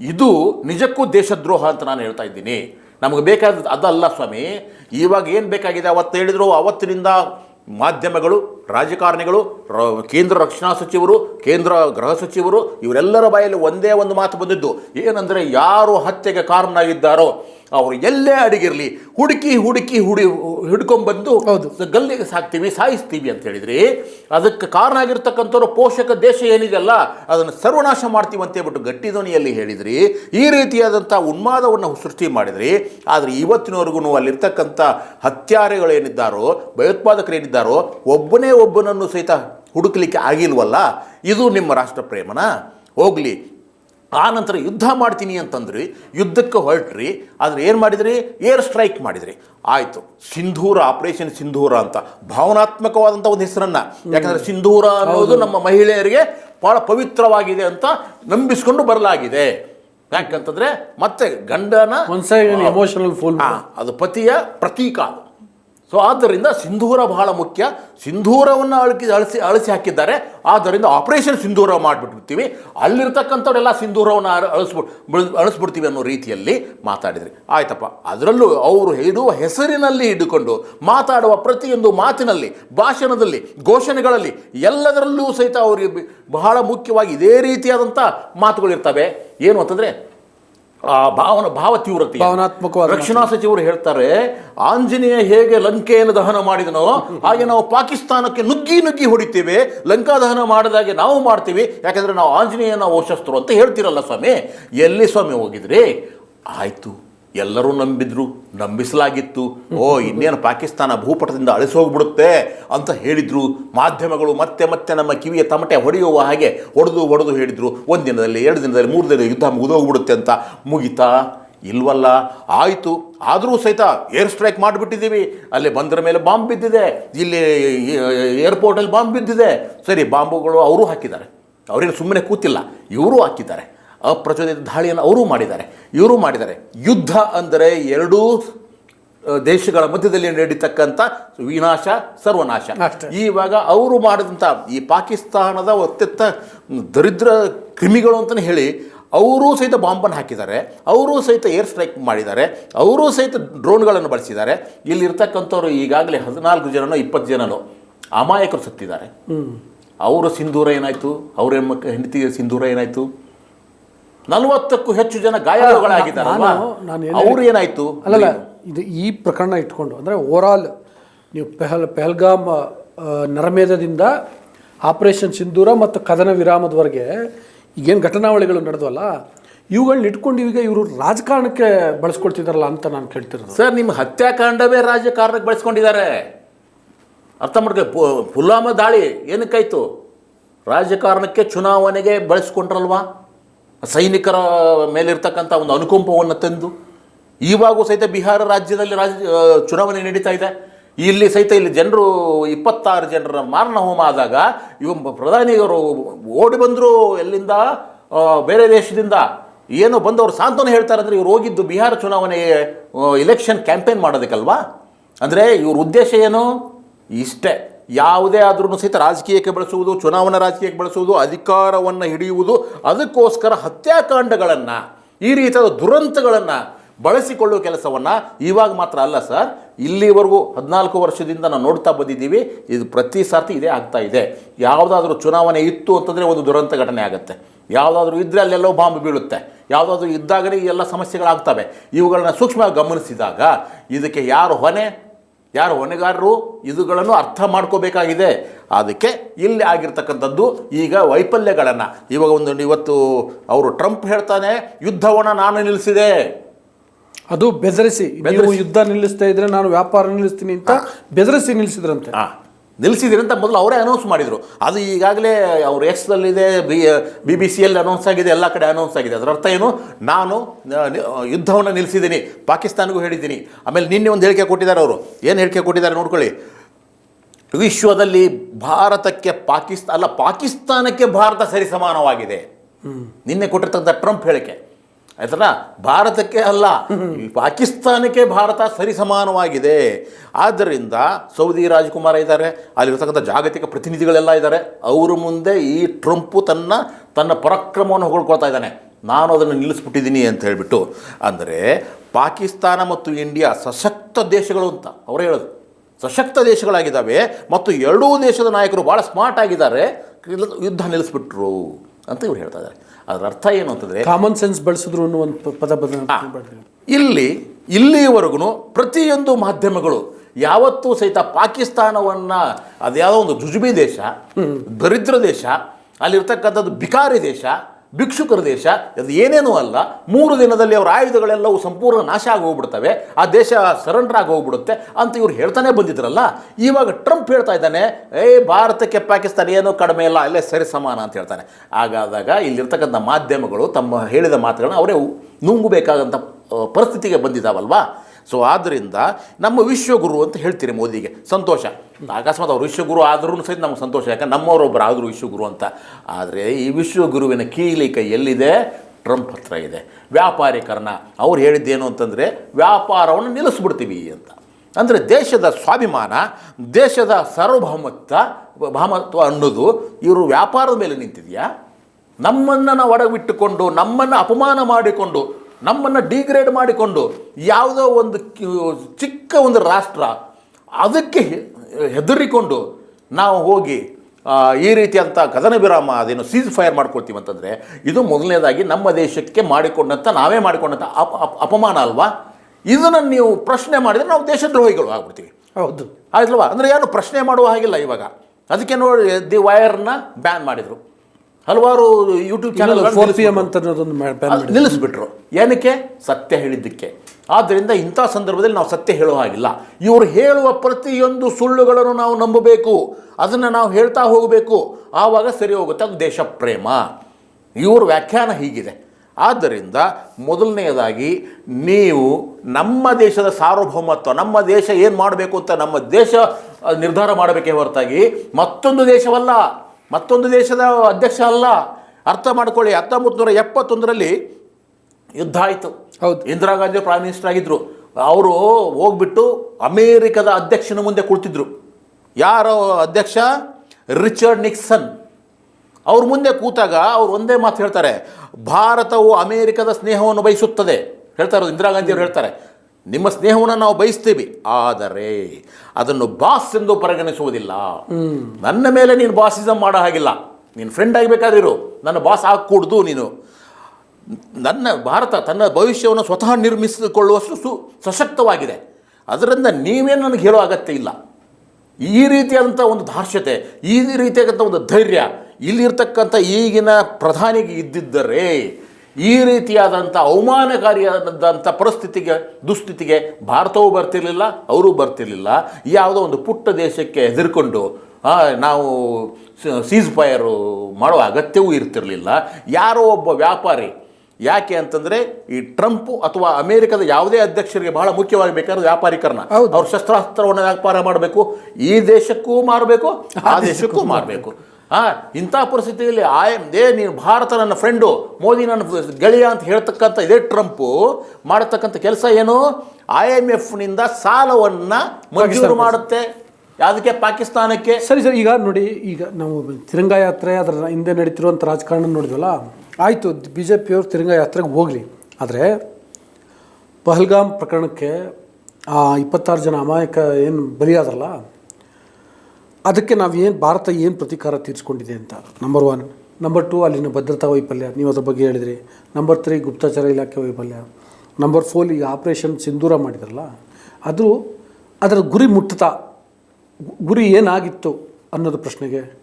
ಇದು ನಿಜಕ್ಕೂ ದೇಶದ್ರೋಹ ಅಂತ ನಾನು ಹೇಳ್ತಾ ಇದ್ದೀನಿ. ನಮಗೆ ಬೇಕಾದ ಅದಲ್ಲ ಸ್ವಾಮಿ. ಇವಾಗ ಏನು ಬೇಕಾಗಿದೆ? ಅವತ್ತು ಹೇಳಿದ್ರು, ಅವತ್ತಿನಿಂದ ಮಾಧ್ಯಮಗಳು ರಾಜಕಾರಣಿಗಳು ರ- ಕೇಂದ್ರ ರಕ್ಷಣಾ ಸಚಿವರು ಕೇಂದ್ರ ಗೃಹ ಸಚಿವರು ಇವರೆಲ್ಲರ ಬಾಯಲ್ಲಿ ಒಂದೇ ಒಂದು ಮಾತು ಬಂದಿದ್ದು ಏನಂದರೆ ಯಾರು ಹತ್ಯೆಗೆ ಕಾರಣರಾಗಿದ್ದಾರೋ ಅವರು ಎಲ್ಲೇ ಅಡಿಗಿರಲಿ ಹುಡುಕಿ ಹುಡುಕಿ ಹುಡಿ ಹಿಡ್ಕೊಂಡ್ಬಂದು. ಗಲ್ಲಿಗೆ ಸಾಕ್ತೀವಿ ಸಾಯಿಸ್ತೀವಿ ಅಂತ ಹೇಳಿದ್ರಿ ಅದಕ್ಕೆ ಕಾರಣ ಆಗಿರ್ತಕ್ಕಂಥವ್ರು ಪೋಷಕ ದೇಶ ಏನಿದೆಯಲ್ಲ ಅದನ್ನು ಸರ್ವನಾಶ ಮಾಡ್ತೀವಿ ಅಂತ ಹೇಳ್ಬಿಟ್ಟು ಗಟ್ಟಿ ಧ್ವನಿಯಲ್ಲಿ ಹೇಳಿದ್ರಿ ಈ ರೀತಿಯಾದಂಥ ಉನ್ಮಾದವನ್ನು ಸೃಷ್ಟಿ ಮಾಡಿದ್ರಿ ಆದರೆ ಇವತ್ತಿನವರೆಗೂ ಅಲ್ಲಿರ್ತಕ್ಕಂಥ ಹತ್ಯಾರೆಗಳೇನಿದ್ದಾರೋ ಭಯೋತ್ಪಾದಕರೇನಿದ್ದಾರೋ ಒಬ್ಬನೇ ಒಬ್ಬನನ್ನು ಸಹಿತ ಹುಡುಕಲಿಕ್ಕೆ ಆಗಿಲ್ವಲ್ಲ? ಇದು ನಿಮ್ಮ ರಾಷ್ಟ್ರ ಪ್ರೇಮನ? ಹೋಗಲಿ. ಆ ನಂತರ ಯುದ್ಧ ಮಾಡ್ತೀನಿ ಅಂತಂದ್ರಿ ಯುದ್ಧಕ್ಕೆ ಹೊರಟ್ರಿ ಆದರೆ ಏನು ಮಾಡಿದ್ರಿ? ಏರ್ ಸ್ಟ್ರೈಕ್ ಮಾಡಿದ್ರಿ. ಆಯಿತು. ಸಿಂಧೂರ ಆಪರೇಷನ್ ಸಿಂಧೂರ ಅಂತ. ಭಾವನಾತ್ಮಕವಾದಂಥ ಒಂದು ಹೆಸರನ್ನ. ಯಾಕಂದರೆ ಸಿಂಧೂರ ಅನ್ನೋದು ನಮ್ಮ ಮಹಿಳೆಯರಿಗೆ ಭಾಳ ಪವಿತ್ರವಾಗಿದೆ ಅಂತ ನಂಬಿಸ್ಕೊಂಡು ಬರಲಾಗಿದೆ. ಯಾಕಂತಂದ್ರೆ ಮತ್ತೆ ಗಂಡನ ಎಮೋಷನಲ್ ಫುಲ್ ಅದು ಪತಿಯ ಪ್ರತೀಕ ಅದು. ಸೊ ಆದ್ದರಿಂದ ಸಿಂಧೂರ ಬಹಳ ಮುಖ್ಯ. ಸಿಂಧೂರವನ್ನು ಅಳಕಿ ಅಳಿಸಿ ಅಳಿಸಿ ಹಾಕಿದ್ದಾರೆ. ಆದ್ದರಿಂದ ಆಪರೇಷನ್ ಸಿಂಧೂರ ಮಾಡಿಬಿಟ್ಟಿರ್ತೀವಿ ಅಲ್ಲಿರ್ತಕ್ಕಂಥವರೆಲ್ಲ ಸಿಂಧೂರವನ್ನು ಅಳಿಸ್ಬಿಟ್ಟು ಅಳಿಸ್ಬಿಡ್ತೀವಿ ಅನ್ನೋ ರೀತಿಯಲ್ಲಿ ಮಾತಾಡಿದರೆ. ಆಯ್ತಪ್ಪ. ಅದರಲ್ಲೂ ಅವರು ಇಡುವ ಹೆಸರಿನಲ್ಲಿ ಇಟ್ಟುಕೊಂಡು ಮಾತಾಡುವ ಪ್ರತಿಯೊಂದು ಮಾತಿನಲ್ಲಿ, ಭಾಷಣದಲ್ಲಿ, ಘೋಷಣೆಗಳಲ್ಲಿ ಎಲ್ಲದರಲ್ಲೂ ಸಹಿತ ಅವರಿಗೆ ಬಹಳ ಮುಖ್ಯವಾಗಿ ಇದೇ ರೀತಿಯಾದಂಥ ಮಾತುಗಳಿರ್ತವೆ. ಏನು ಅಂತಂದರೆ ಆ ಭಾವನ ಭಾವ ತೀವ್ರತೆ. ಭಾವನಾತ್ಮಕವಾದ ರಕ್ಷಣಾ ಸಚಿವರು ಹೇಳ್ತಾರೆ ಆಂಜನೇಯ ಹೇಗೆ ಲಂಕೆಯನ್ನು ದಹನ ಮಾಡಿದನೋ ಹಾಗೆ ನಾವು ಪಾಕಿಸ್ತಾನಕ್ಕೆ ನುಗ್ಗಿ ನುಗ್ಗಿ ಹೊಡಿತೇವೆ ಲಂಕಾ ದಹನ ಮಾಡಿದಾಗೆ ನಾವು ಮಾಡ್ತೀವಿ ಯಾಕಂದ್ರೆ ನಾವು ಆಂಜನೇಯನ ಓಶಸ್ತ್ರು ಅಂತ ಹೇಳ್ತಿರಲ್ಲ ಸ್ವಾಮಿ. ಎಲ್ಲಿ ಸ್ವಾಮಿ ಹೋಗಿದ್ರಿ? ಆಯ್ತು. ಎಲ್ಲರೂ ನಂಬಿದ್ರು, ನಂಬಿಸಲಾಗಿತ್ತು. ಓ, ಇನ್ನೇನು ಪಾಕಿಸ್ತಾನ ಭೂಪಟದಿಂದ ಅಳಿಸೋಗ್ಬಿಡುತ್ತೆ ಅಂತ ಹೇಳಿದ್ರು. ಮಾಧ್ಯಮಗಳು ಮತ್ತೆ ಮತ್ತೆ ನಮ್ಮ ಕಿವಿಯ ತಮಟೆ ಹೊಡೆಯುವ ಹಾಗೆ ಹೊಡೆದು ಹೊಡೆದು ಹೇಳಿದ್ರು. ಒಂದು ದಿನದಲ್ಲಿ ಎರಡು ದಿನದಲ್ಲಿ, ಮೂರು ದಿನದಲ್ಲಿ ಯುದ್ಧ ಮುಗಿದೋಗ್ಬಿಡುತ್ತೆ ಅಂತ ಮುಗಿತಾ ಇಲ್ವಲ್ಲ? ಆಯಿತು. ಆದರೂ ಸಹಿತ ಏರ್ ಸ್ಟ್ರೈಕ್ ಮಾಡಿಬಿಟ್ಟಿದ್ದೀವಿ. ಅಲ್ಲಿ ಬಂದರ ಮೇಲೆ ಬಾಂಬ್ ಬಿದ್ದಿದೆ. ಇಲ್ಲಿ ಏರ್ಪೋರ್ಟಲ್ಲಿ ಬಾಂಬ್ ಬಿದ್ದಿದೆ. ಸರಿ, ಬಾಂಬುಗಳು ಅವರು ಹಾಕಿದ್ದಾರೆ. ಅವರೇನು ಸುಮ್ಮನೆ ಕೂತಿಲ್ಲ. ಇವರೂ ಹಾಕಿದ್ದಾರೆ. ಅಪ್ರಚೋದಿತ ದಾಳಿಯನ್ನು ಅವರು ಮಾಡಿದ್ದಾರೆ. ಇವರು ಮಾಡಿದ್ದಾರೆ. ಯುದ್ಧ ಅಂದರೆ ಎರಡೂ ದೇಶಗಳ ಮಧ್ಯದಲ್ಲಿ ನಡೀತಕ್ಕಂಥ ವಿನಾಶ ಸರ್ವನಾಶ. ಈವಾಗ ಇವಾಗ ಅವರು ಮಾಡಿದಂಥ ಈ ಪಾಕಿಸ್ತಾನದ ಅತ್ಯಂತ ದರಿದ್ರ ಕ್ರಿಮಿಗಳು ಅಂತಲೇ ಹೇಳಿ ಅವರೂ ಸಹಿತ ಬಾಂಬನ್ನು ಹಾಕಿದ್ದಾರೆ. ಅವರೂ ಸಹಿತ ಏರ್ ಸ್ಟ್ರೈಕ್ ಮಾಡಿದ್ದಾರೆ. ಅವರೂ ಸಹಿತ ಡ್ರೋನ್ಗಳನ್ನು ಬಳಸಿದ್ದಾರೆ. ಇಲ್ಲಿರ್ತಕ್ಕಂಥವ್ರು ಈಗಾಗಲೇ ಹದಿನಾಲ್ಕು ಜನನೋ ಇಪ್ಪತ್ತು ಜನನೋ ಅಮಾಯಕರು ಸತ್ತಿದ್ದಾರೆ. ಅವರ ಸಿಂಧೂರ ಏನಾಯಿತು? ಅವರ ಹೆಂಡತಿ ಸಿಂಧೂರ ಏನಾಯಿತು? ನಲವತ್ತಕ್ಕೂ ಹೆಚ್ಚು ಜನ ಗಾಯಾಳುಗಳಾಗಿದ್ದಾರೆ ಅವ್ರು ಏನಾಯಿತು? ಅಲ್ಲಲ್ಲ ಇದು ಈ ಪ್ರಕರಣ ಇಟ್ಕೊಂಡು ಅಂದರೆ ಓವರಾಲ್ ನೀವು ಪೆಹಲ್ ಪೆಹಲ್ಗಾಮ್ ನರಮೇಧದಿಂದ ಆಪರೇಷನ್ ಸಿಂಧೂರ ಮತ್ತು ಕದನ ವಿರಾಮದವರೆಗೆ ಈಗೇನು ಘಟನಾವಳಿಗಳು ನಡೆದವಲ್ಲ ಇವುಗಳನ್ನ ಇಟ್ಕೊಂಡು ಈಗ ಇವರು ರಾಜಕಾರಣಕ್ಕೆ ಬಳಸ್ಕೊಳ್ತಿದಾರಲ್ಲ ಅಂತ ನಾನು ಕೇಳ್ತಿರೋದು. ಸರ್ ನಿಮ್ಮ ಹತ್ಯಾಕಾಂಡವೇ ರಾಜಕಾರಣಕ್ಕೆ ಬಳಸ್ಕೊಂಡಿದ್ದಾರೆ. ಅರ್ಥ ಮಾಡ್ಕೊ ಪುಲ್ವಾಮಾ ದಾಳಿ ಏನಕ್ಕಾಯ್ತು? ರಾಜಕಾರಣಕ್ಕೆ ಚುನಾವಣೆಗೆ ಬಳಸ್ಕೊಂಡ್ರಲ್ವಾ? ಸೈನಿಕರ ಮೇಲಿರ್ತಕ್ಕಂಥ ಒಂದು ಅನುಕಂಪವನ್ನು ತಂದು ಇವಾಗೂ ಸಹಿತ ಬಿಹಾರ ರಾಜ್ಯದಲ್ಲಿ ರಾಜ ಚುನಾವಣೆ ನಡೀತಾ ಇದೆ. ಇಲ್ಲಿ ಸಹಿತ ಇಲ್ಲಿ ಜನರು, ಇಪ್ಪತ್ತಾರು ಜನರ ಮಾರಣ ಹೋಮ ಆದಾಗ ಇವ ಪ್ರಧಾನಿಯವರು ಓಡಿ ಬಂದರು ಎಲ್ಲಿಂದ? ಬೇರೆ ದೇಶದಿಂದ. ಏನೋ ಬಂದವರು ಸಾಂತ್ವನ ಹೇಳ್ತಾರೆ ಅಂದರೆ ಇವ್ರು ಹೋಗಿದ್ದು ಬಿಹಾರ ಚುನಾವಣೆ ಇಲೆಕ್ಷನ್ ಕ್ಯಾಂಪೇನ್ ಮಾಡೋದಕ್ಕಲ್ವಾ ಅಂದರೆ ಇವ್ರ ಉದ್ದೇಶ ಏನು? ಇಷ್ಟೇ. ಯಾವುದೇ ಆದ್ರೂ ಸಹಿತ ರಾಜಕೀಯಕ್ಕೆ ಬಳಸುವುದು, ಚುನಾವಣಾ ರಾಜಕೀಯಕ್ಕೆ ಬಳಸುವುದು, ಅಧಿಕಾರವನ್ನು ಹಿಡಿಯುವುದು, ಅದಕ್ಕೋಸ್ಕರ ಹತ್ಯಾಕಾಂಡಗಳನ್ನು, ಈ ರೀತಿಯಾದ ದುರಂತಗಳನ್ನು ಬಳಸಿಕೊಳ್ಳುವ ಕೆಲಸವನ್ನು ಇವಾಗ ಮಾತ್ರ ಅಲ್ಲ ಸರ್. ಇಲ್ಲಿವರೆಗೂ ಹದಿನಾಲ್ಕು ವರ್ಷದಿಂದ ನಾವು ನೋಡ್ತಾ ಬಂದಿದ್ದೀವಿ. ಇದು ಪ್ರತಿ ಸಾರ್ತಿ ಇದೇ ಆಗ್ತಾ ಇದೆ. ಯಾವುದಾದ್ರೂ ಚುನಾವಣೆ ಇತ್ತು ಅಂತಂದರೆ ಒಂದು ದುರಂತ ಘಟನೆ ಆಗುತ್ತೆ. ಯಾವುದಾದ್ರೂ ಇದ್ದರೆ ಅಲ್ಲೆಲ್ಲೋ ಬಾಂಬ್ ಬೀಳುತ್ತೆ. ಯಾವುದಾದ್ರೂ ಇದ್ದಾಗಲೇ ಈ ಎಲ್ಲ ಸಮಸ್ಯೆಗಳಾಗ್ತವೆ. ಇವುಗಳನ್ನ ಸೂಕ್ಷ್ಮವಾಗಿ ಗಮನಿಸಿದಾಗ ಇದಕ್ಕೆ ಯಾರು ಹೊಣೆ? ಯಾರು ಹೊಣೆಗಾರರು? ಇದುಗಳನ್ನು ಅರ್ಥ ಮಾಡ್ಕೋಬೇಕಾಗಿದೆ. ಅದಕ್ಕೆ ಇಲ್ಲಿ ಆಗಿರ್ತಕ್ಕಂಥದ್ದು ಈಗ ವೈಫಲ್ಯಗಳನ್ನು. ಇವಾಗ ಒಂದು ಇವತ್ತು ಅವರು ಟ್ರಂಪ್ ಹೇಳ್ತಾನೆ ಯುದ್ಧವನ್ನು ನಾನು ನಿಲ್ಲಿಸಿದೆ. ಅದು ಬೆದರಿಸಿ. ಯುದ್ಧ ನಿಲ್ಲಿಸ್ತಾ ಇದ್ರೆ ನಾನು ವ್ಯಾಪಾರ ನಿಲ್ಲಿಸ್ತೀನಿ ಅಂತ ಬೆದರಿಸಿ ನಿಲ್ಲಿಸಿದ್ರಂತೆ. ಹಾಂ. ನಿಲ್ಲಿಸಿದ್ರಿ ಅಂತ ಮೊದಲು ಅವರೇ ಅನೌನ್ಸ್ ಮಾಡಿದರು. ಅದು ಈಗಾಗಲೇ ಅವ್ರ ಎಕ್ಸ್ದಲ್ಲಿದೆ ಬಿ ಬಿ ಬಿ ಸಿಯಲ್ಲಿ ಅನೌನ್ಸ್ ಆಗಿದೆ ಎಲ್ಲ ಕಡೆ ಅನೌನ್ಸ್ ಆಗಿದೆ. ಅದರ ಅರ್ಥ ಏನು? ನಾನು ಯುದ್ಧವನ್ನು ನಿಲ್ಲಿಸಿದ್ದೀನಿ ಪಾಕಿಸ್ತಾನಿಗೂ ಹೇಳಿದ್ದೀನಿ. ಆಮೇಲೆ ನಿನ್ನೆ ಒಂದು ಹೇಳಿಕೆ ಕೊಟ್ಟಿದ್ದಾರೆ ಅವರು. ಏನು ಹೇಳಿಕೆ ಕೊಟ್ಟಿದ್ದಾರೆ ನೋಡ್ಕೊಳ್ಳಿ. ವಿಶ್ವದಲ್ಲಿ ಭಾರತಕ್ಕೆ ಪಾಕಿಸ್ತಾನ ಅಲ್ಲ ಪಾಕಿಸ್ತಾನಕ್ಕೆ ಭಾರತ ಸರಿಸಮಾನವಾಗಿದೆ ನಿನ್ನೆ ಕೊಟ್ಟಿರ್ತಕ್ಕಂಥ ಟ್ರಂಪ್ ಹೇಳಿಕೆ. ಆಯ್ತಲ್ಲ? ಭಾರತಕ್ಕೆ ಅಲ್ಲ. ಪಾಕಿಸ್ತಾನಕ್ಕೆ ಭಾರತ ಸರಿಸಮಾನವಾಗಿದೆ. ಆದ್ದರಿಂದ ಸೌದಿ ರಾಜಕುಮಾರ ಇದ್ದಾರೆ, ಅಲ್ಲಿರ್ತಕ್ಕಂಥ ಜಾಗತಿಕ ಪ್ರತಿನಿಧಿಗಳೆಲ್ಲ ಇದ್ದಾರೆ. ಅವರ ಮುಂದೆ ಈ ಟ್ರಂಪು ತನ್ನ ತನ್ನ ಪರಾಕ್ರಮವನ್ನು ಹೊಗಳ್ಕೊಳ್ತಾ ಇದ್ದಾನೆ. ನಾನು ಅದನ್ನು ನಿಲ್ಲಿಸ್ಬಿಟ್ಟಿದ್ದೀನಿ ಅಂತ ಹೇಳಿಬಿಟ್ಟು. ಅಂದರೆ ಪಾಕಿಸ್ತಾನ ಮತ್ತು ಇಂಡಿಯಾ ಸಶಕ್ತ ದೇಶಗಳು ಅಂತ ಅವರು ಹೇಳೋದು. ಸಶಕ್ತ ದೇಶಗಳಾಗಿದ್ದಾವೆ ಮತ್ತು ಎರಡೂ ದೇಶದ ನಾಯಕರು ಭಾಳ ಸ್ಮಾರ್ಟ್ ಆಗಿದ್ದಾರೆ. ಯುದ್ಧ ನಿಲ್ಲಿಸ್ಬಿಟ್ರು. ಅಂತ ಇವ್ರು ಹೇಳ್ತಾ ಇದ್ದಾರೆ. ಅದರ ಅರ್ಥ ಏನು ಅಂತಂದರೆ ಕಾಮನ್ ಸೆನ್ಸ್ ಬಳಸಿದ್ರು ಅನ್ನೋ ಒಂದು ಪದ ಇಲ್ಲಿ ಇಲ್ಲಿವರೆಗೂ ಪ್ರತಿಯೊಂದು ಮಾಧ್ಯಮಗಳು ಯಾವತ್ತೂ ಸಹಿತ ಪಾಕಿಸ್ತಾನವನ್ನು ಅದ್ಯಾವುದೋ ಒಂದು ಜುಜುಬಿ ದೇಶ ದರಿದ್ರ ದೇಶ ಅಲ್ಲಿರ್ತಕ್ಕಂಥದ್ದು ಬಿಕಾರಿ ದೇಶ ಭಿಕ್ಷುಕರ ದೇಶ, ಅದು ಏನೇನೂ ಅಲ್ಲ. ಮೂರು ದಿನದಲ್ಲಿ ಅವರ ಆಯುಧಗಳೆಲ್ಲವೂ ಸಂಪೂರ್ಣ ನಾಶ ಆಗಿ ಹೋಗ್ಬಿಡ್ತವೆ ಆ ದೇಶ ಸರೆಂಡರ್ ಆಗಿ ಹೋಗ್ಬಿಡುತ್ತೆ ಅಂತ ಇವ್ರು ಹೇಳ್ತಾನೆ ಬಂದಿದ್ರಲ್ಲ? ಇವಾಗ ಟ್ರಂಪ್ ಹೇಳ್ತಾ ಇದ್ದಾನೆ, ಏ, ಭಾರತಕ್ಕೆ ಪಾಕಿಸ್ತಾನ ಏನೂ ಕಡಿಮೆ ಇಲ್ಲ, ಅಲ್ಲೇ ಸರಿ ಸಮಾನ ಅಂತ ಹೇಳ್ತಾನೆ. ಹಾಗಾದಾಗ ಇಲ್ಲಿರ್ತಕ್ಕಂಥ ಮಾಧ್ಯಮಗಳು ತಮ್ಮ ಹೇಳಿದ ಮಾತುಗಳನ್ನ ಅವರೇ ನುಂಗಬೇಕಾದಂಥ ಪರಿಸ್ಥಿತಿಗೆ ಬಂದಿದ್ದಾವಲ್ವಾ ಸೊ ಆದ್ದರಿಂದ ನಮ್ಮ ವಿಶ್ವಗುರು ಅಂತ ಹೇಳ್ತೀರಿ ಮೋದಿಗೆ. ಸಂತೋಷ. ಅಕಸ್ಮಾತ್ ಅವ್ರು ವಿಶ್ವಗುರು ಆದ್ರೂ ಸಹಿತ ನಮ್ಗೆ ಸಂತೋಷ. ಯಾಕಂದ್ರೆ ನಮ್ಮವರೊಬ್ಬರು ಆದರೂ ವಿಶ್ವಗುರು ಅಂತ. ಆದರೆ ಈ ವಿಶ್ವಗುರುವಿನ ಕೀಲಿಕ ಎಲ್ಲಿದೆ? ಟ್ರಂಪ್ ಹತ್ರ ಇದೆ. ವ್ಯಾಪಾರೀಕರಣ. ಅವ್ರು ಹೇಳಿದ್ದೇನು ಅಂತಂದರೆ, ವ್ಯಾಪಾರವನ್ನು ನಿಲ್ಲಿಸ್ಬಿಡ್ತೀವಿ ಅಂತ. ಅಂದರೆ ದೇಶದ ಸ್ವಾಭಿಮಾನ, ದೇಶದ ಸಾರ್ವಭೌಮತ್ವ, ಭಾಮತ್ವ ಅನ್ನೋದು ಇವರು ವ್ಯಾಪಾರದ ಮೇಲೆ ನಿಂತಿದೆಯಾ? ನಮ್ಮನ್ನು ನಾವು ಒಡವಿಟ್ಟುಕೊಂಡು ನಮ್ಮನ್ನು ಅಪಮಾನ ಮಾಡಿಕೊಂಡು ನಮ್ಮನ್ನು ಡಿಗ್ರೇಡ್ ಮಾಡಿಕೊಂಡು ಯಾವುದೋ ಒಂದು ಚಿಕ್ಕ ಒಂದು ರಾಷ್ಟ್ರ ಅದಕ್ಕೆ ಹೆದರಿಕೊಂಡು ನಾವು ಹೋಗಿ ಈ ರೀತಿಯಂಥ ಕದನ ವಿರಾಮ ಅದೇನು ಸೀಸ್ ಫೈರ್ ಮಾಡ್ಕೊಳ್ತೀವಿ ಅಂತಂದರೆ ಇದು ಮೊದಲನೇದಾಗಿ ನಮ್ಮ ದೇಶಕ್ಕೆ ಮಾಡಿಕೊಂಡಂಥ ನಾವೇ ಮಾಡಿಕೊಂಡಂಥ ಅಪ ಅಪ- ಅಪಮಾನ ಅಲ್ವಾ? ಇದನ್ನು ನೀವು ಪ್ರಶ್ನೆ ಮಾಡಿದರೆ ನಾವು ದೇಶದ್ರೋಹಿಗಳು ಆಗ್ಬಿಡ್ತೀವಿ. ಹೌದು. ಆಯ್ತಲ್ವಾ ಅಂದರೆ ಯಾರು ಪ್ರಶ್ನೆ ಮಾಡುವ ಹಾಗಿಲ್ಲ ಇವಾಗ. ಅದಕ್ಕೆ ನೋಡಿ ದಿ ವೈರ್ನ ಬ್ಯಾನ್ ಮಾಡಿದರು. ಹಲವಾರು YouTube channel four P M ಅಂತ ನಿಲ್ಲಿಸ್ಬಿಟ್ರು. ಏನಕ್ಕೆ? ಸತ್ಯ ಹೇಳಿದ್ದಕ್ಕೆ. ಆದ್ದರಿಂದ ಇಂಥ ಸಂದರ್ಭದಲ್ಲಿ ನಾವು ಸತ್ಯ ಹೇಳೋ ಹಾಗಿಲ್ಲ. ಇವರು ಹೇಳುವ ಪ್ರತಿಯೊಂದು ಸುಳ್ಳುಗಳನ್ನು ನಾವು ನಂಬಬೇಕು. ಅದನ್ನು ನಾವು ಹೇಳ್ತಾ ಹೋಗಬೇಕು. ಆವಾಗ ಸರಿ ಹೋಗುತ್ತೆ. ಅದು ದೇಶ ಪ್ರೇಮ. ಇವ್ರ ವ್ಯಾಖ್ಯಾನ ಹೀಗಿದೆ. ಆದ್ದರಿಂದ ಮೊದಲನೆಯದಾಗಿ ನೀವು ನಮ್ಮ ದೇಶದ ಸಾರ್ವಭೌಮತ್ವ ನಮ್ಮ ದೇಶ ಏನು ಮಾಡಬೇಕು ಅಂತ ನಮ್ಮ ದೇಶ ನಿರ್ಧಾರ ಮಾಡಬೇಕೇ ಹೊರತಾಗಿ ಮತ್ತೊಂದು ದೇಶವಲ್ಲ. ಮತ್ತೊಂದು ದೇಶದ ಅಧ್ಯಕ್ಷ ಅಲ್ಲ. ಅರ್ಥ ಮಾಡ್ಕೊಳ್ಳಿ ಹತ್ತೊಂಬತ್ತು ನೂರ ಎಪ್ಪತ್ತೊಂದರಲ್ಲಿ ಯುದ್ಧ ಆಯಿತು. ಹೌದು. ಇಂದಿರಾ ಗಾಂಧಿ ಪ್ರೈಮ್ ಮಿನಿಸ್ಟರ್ ಆಗಿದ್ದರು ಅವರು ಹೋಗ್ಬಿಟ್ಟು ಅಮೇರಿಕದ ಅಧ್ಯಕ್ಷನ ಮುಂದೆ ಕುಳಿತಿದ್ರು. ಯಾರು ಅಧ್ಯಕ್ಷ? Richard Nixon. ಅವ್ರ ಮುಂದೆ ಕೂತಾಗ ಅವ್ರು ಒಂದೇ ಮಾತು ಹೇಳ್ತಾರೆ ಭಾರತವು ಅಮೇರಿಕದ ಸ್ನೇಹವನ್ನು ಬಯಸುತ್ತದೆ. ಹೇಳ್ತಾರೆ ಇಂದಿರಾ ಗಾಂಧಿ ಅವರು ಹೇಳ್ತಾರೆ. ನಿಮ್ಮ ಸ್ನೇಹವನ್ನು ನಾವು ಬಯಸ್ತೀವಿ. ಆದರೆ ಅದನ್ನು ಬಾಸ್ ಎಂದು ಪರಿಗಣಿಸುವುದಿಲ್ಲ. ನನ್ನ ಮೇಲೆ ನೀನು ಬಾಸಿಸಮ್ ಮಾಡೋ ಹಾಗಿಲ್ಲ. ನೀನು ಫ್ರೆಂಡ್ ಆಗಬೇಕಾದಿರು ನನ್ನ ಬಾಸ್ ಆಗಕೂಡ್ದು ನೀನು. ನನ್ನ ಭಾರತ ತನ್ನ ಭವಿಷ್ಯವನ್ನು ಸ್ವತಃ ನಿರ್ಮಿಸಿಕೊಳ್ಳುವಷ್ಟು ಸು, ಸಶಕ್ತವಾಗಿದೆ. ಅದರಿಂದ ನೀವೇನು ನನಗೆ ಹೇಳೋ ಅಗತ್ಯ ಇಲ್ಲ. ಈ ರೀತಿಯಾದಂಥ ಒಂದು ಧಾರ್ಷ್ಯತೆ, ಈ ರೀತಿಯಾದಂಥ ಒಂದು ಧೈರ್ಯ, ಇಲ್ಲಿರ್ತಕ್ಕಂಥ ಈಗಿನ ಪ್ರಧಾನಿಗೆ ಇದ್ದಿದ್ದರೆ ಈ ರೀತಿಯಾದಂಥ ಅವಮಾನಕಾರಿಯಾದಂಥ ಪರಿಸ್ಥಿತಿಗೆ ದುಸ್ಥಿತಿಗೆ ಭಾರತವೂ ಬರ್ತಿರಲಿಲ್ಲ ಅವರೂ ಬರ್ತಿರಲಿಲ್ಲ. ಯಾವುದೋ ಒಂದು ಪುಟ್ಟ ದೇಶಕ್ಕೆ ಹೆದರ್ಕೊಂಡು ನಾವು ಸೀಸ್ ಫೈರ್ ಮಾಡುವ ಅಗತ್ಯವೂ ಇರ್ತಿರಲಿಲ್ಲ. ಯಾರೋ ಒಬ್ಬ ವ್ಯಾಪಾರಿ ಯಾಕೆ ಅಂತಂದರೆ ಈ ಟ್ರಂಪ್ ಅಥವಾ ಅಮೆರಿಕದ ಯಾವುದೇ ಅಧ್ಯಕ್ಷರಿಗೆ ಬಹಳ ಮುಖ್ಯವಾಗಿ ಬೇಕಾದ್ರೆ ವ್ಯಾಪಾರೀಕರಣ. ಅವ್ರು ಶಸ್ತ್ರಾಸ್ತ್ರವನ್ನು ವ್ಯಾಪಾರ ಮಾಡಬೇಕು ಈ ದೇಶಕ್ಕೂ ಮಾರಬೇಕು ಆ ದೇಶಕ್ಕೂ ಮಾರಬೇಕು. ಇಂಥ ಪರಿಸ್ಥಿತಿಯಲ್ಲಿ ಆಯ್ ದೇ ನೀನು ಭಾರತ ನನ್ನ ಫ್ರೆಂಡು ಮೋದಿ ನನ್ನ ಗೆಳೆಯ ಅಂತ ಹೇಳ್ತಕ್ಕಂಥ ಇದೇ ಟ್ರಂಪು ಮಾಡತಕ್ಕಂಥ ಕೆಲಸ ಏನು? ಐ ಎಂ ಎಫ್ನಿಂದ ಸಾಲವನ್ನು ಮಂಜೂರು ಮಾಡುತ್ತೆ. ಯಾವುದಕ್ಕೆ? ಪಾಕಿಸ್ತಾನಕ್ಕೆ. ಸರಿ ಸರಿ ಈಗ ನೋಡಿ ಈಗ ನಾವು ತಿರಂಗಾ ಯಾತ್ರೆ ಅದರ ಹಿಂದೆ ನಡೀತಿರುವಂಥ ರಾಜಕಾರಣ ನೋಡಿದ್ವಲ್ಲ ಆಯಿತು ಬಿ ಜೆ ಪಿಯವರು ತಿರಂಗಾ ಯಾತ್ರೆಗೆ ಹೋಗಲಿ. ಆದರೆ ಪಹಲ್ಗಾಮ್ ಪ್ರಕರಣಕ್ಕೆ ಆ ಇಪ್ಪತ್ತಾರು ಜನ ಅಮಾಯಕ ಏನು ಬಲಿಯಾದ್ರಲ್ಲ ಅದಕ್ಕೆ ನಾವು ಏನು ಭಾರತ ಏನು ಪ್ರತೀಕಾರ ತೀರಿಸ್ಕೊಂಡಿದೆ ಅಂತ? ನಂಬರ್ ಒನ್ ನಂಬರ್ ಟು ಅಲ್ಲಿನ ಭದ್ರತಾ ವೈಫಲ್ಯ. ನೀವು ಅದ್ರ ಬಗ್ಗೆ ಹೇಳಿದ್ರಿ. ನಂಬರ್ ತ್ರೀ ಗುಪ್ತಚರ ಇಲಾಖೆ ವೈಫಲ್ಯ. ನಂಬರ್ ಫೋರ್ ಈಗ ಆಪ್ರೇಷನ್ ಸಿಂಧೂರ ಮಾಡಿದ್ರಲ್ಲ? ಅದು ಅದರ ಗುರಿ ಮುಟ್ಟುತ್ತಾ ಗುರಿ ಏನಾಗಿತ್ತು ಅನ್ನೋದು ಪ್ರಶ್ನೆಗೆ.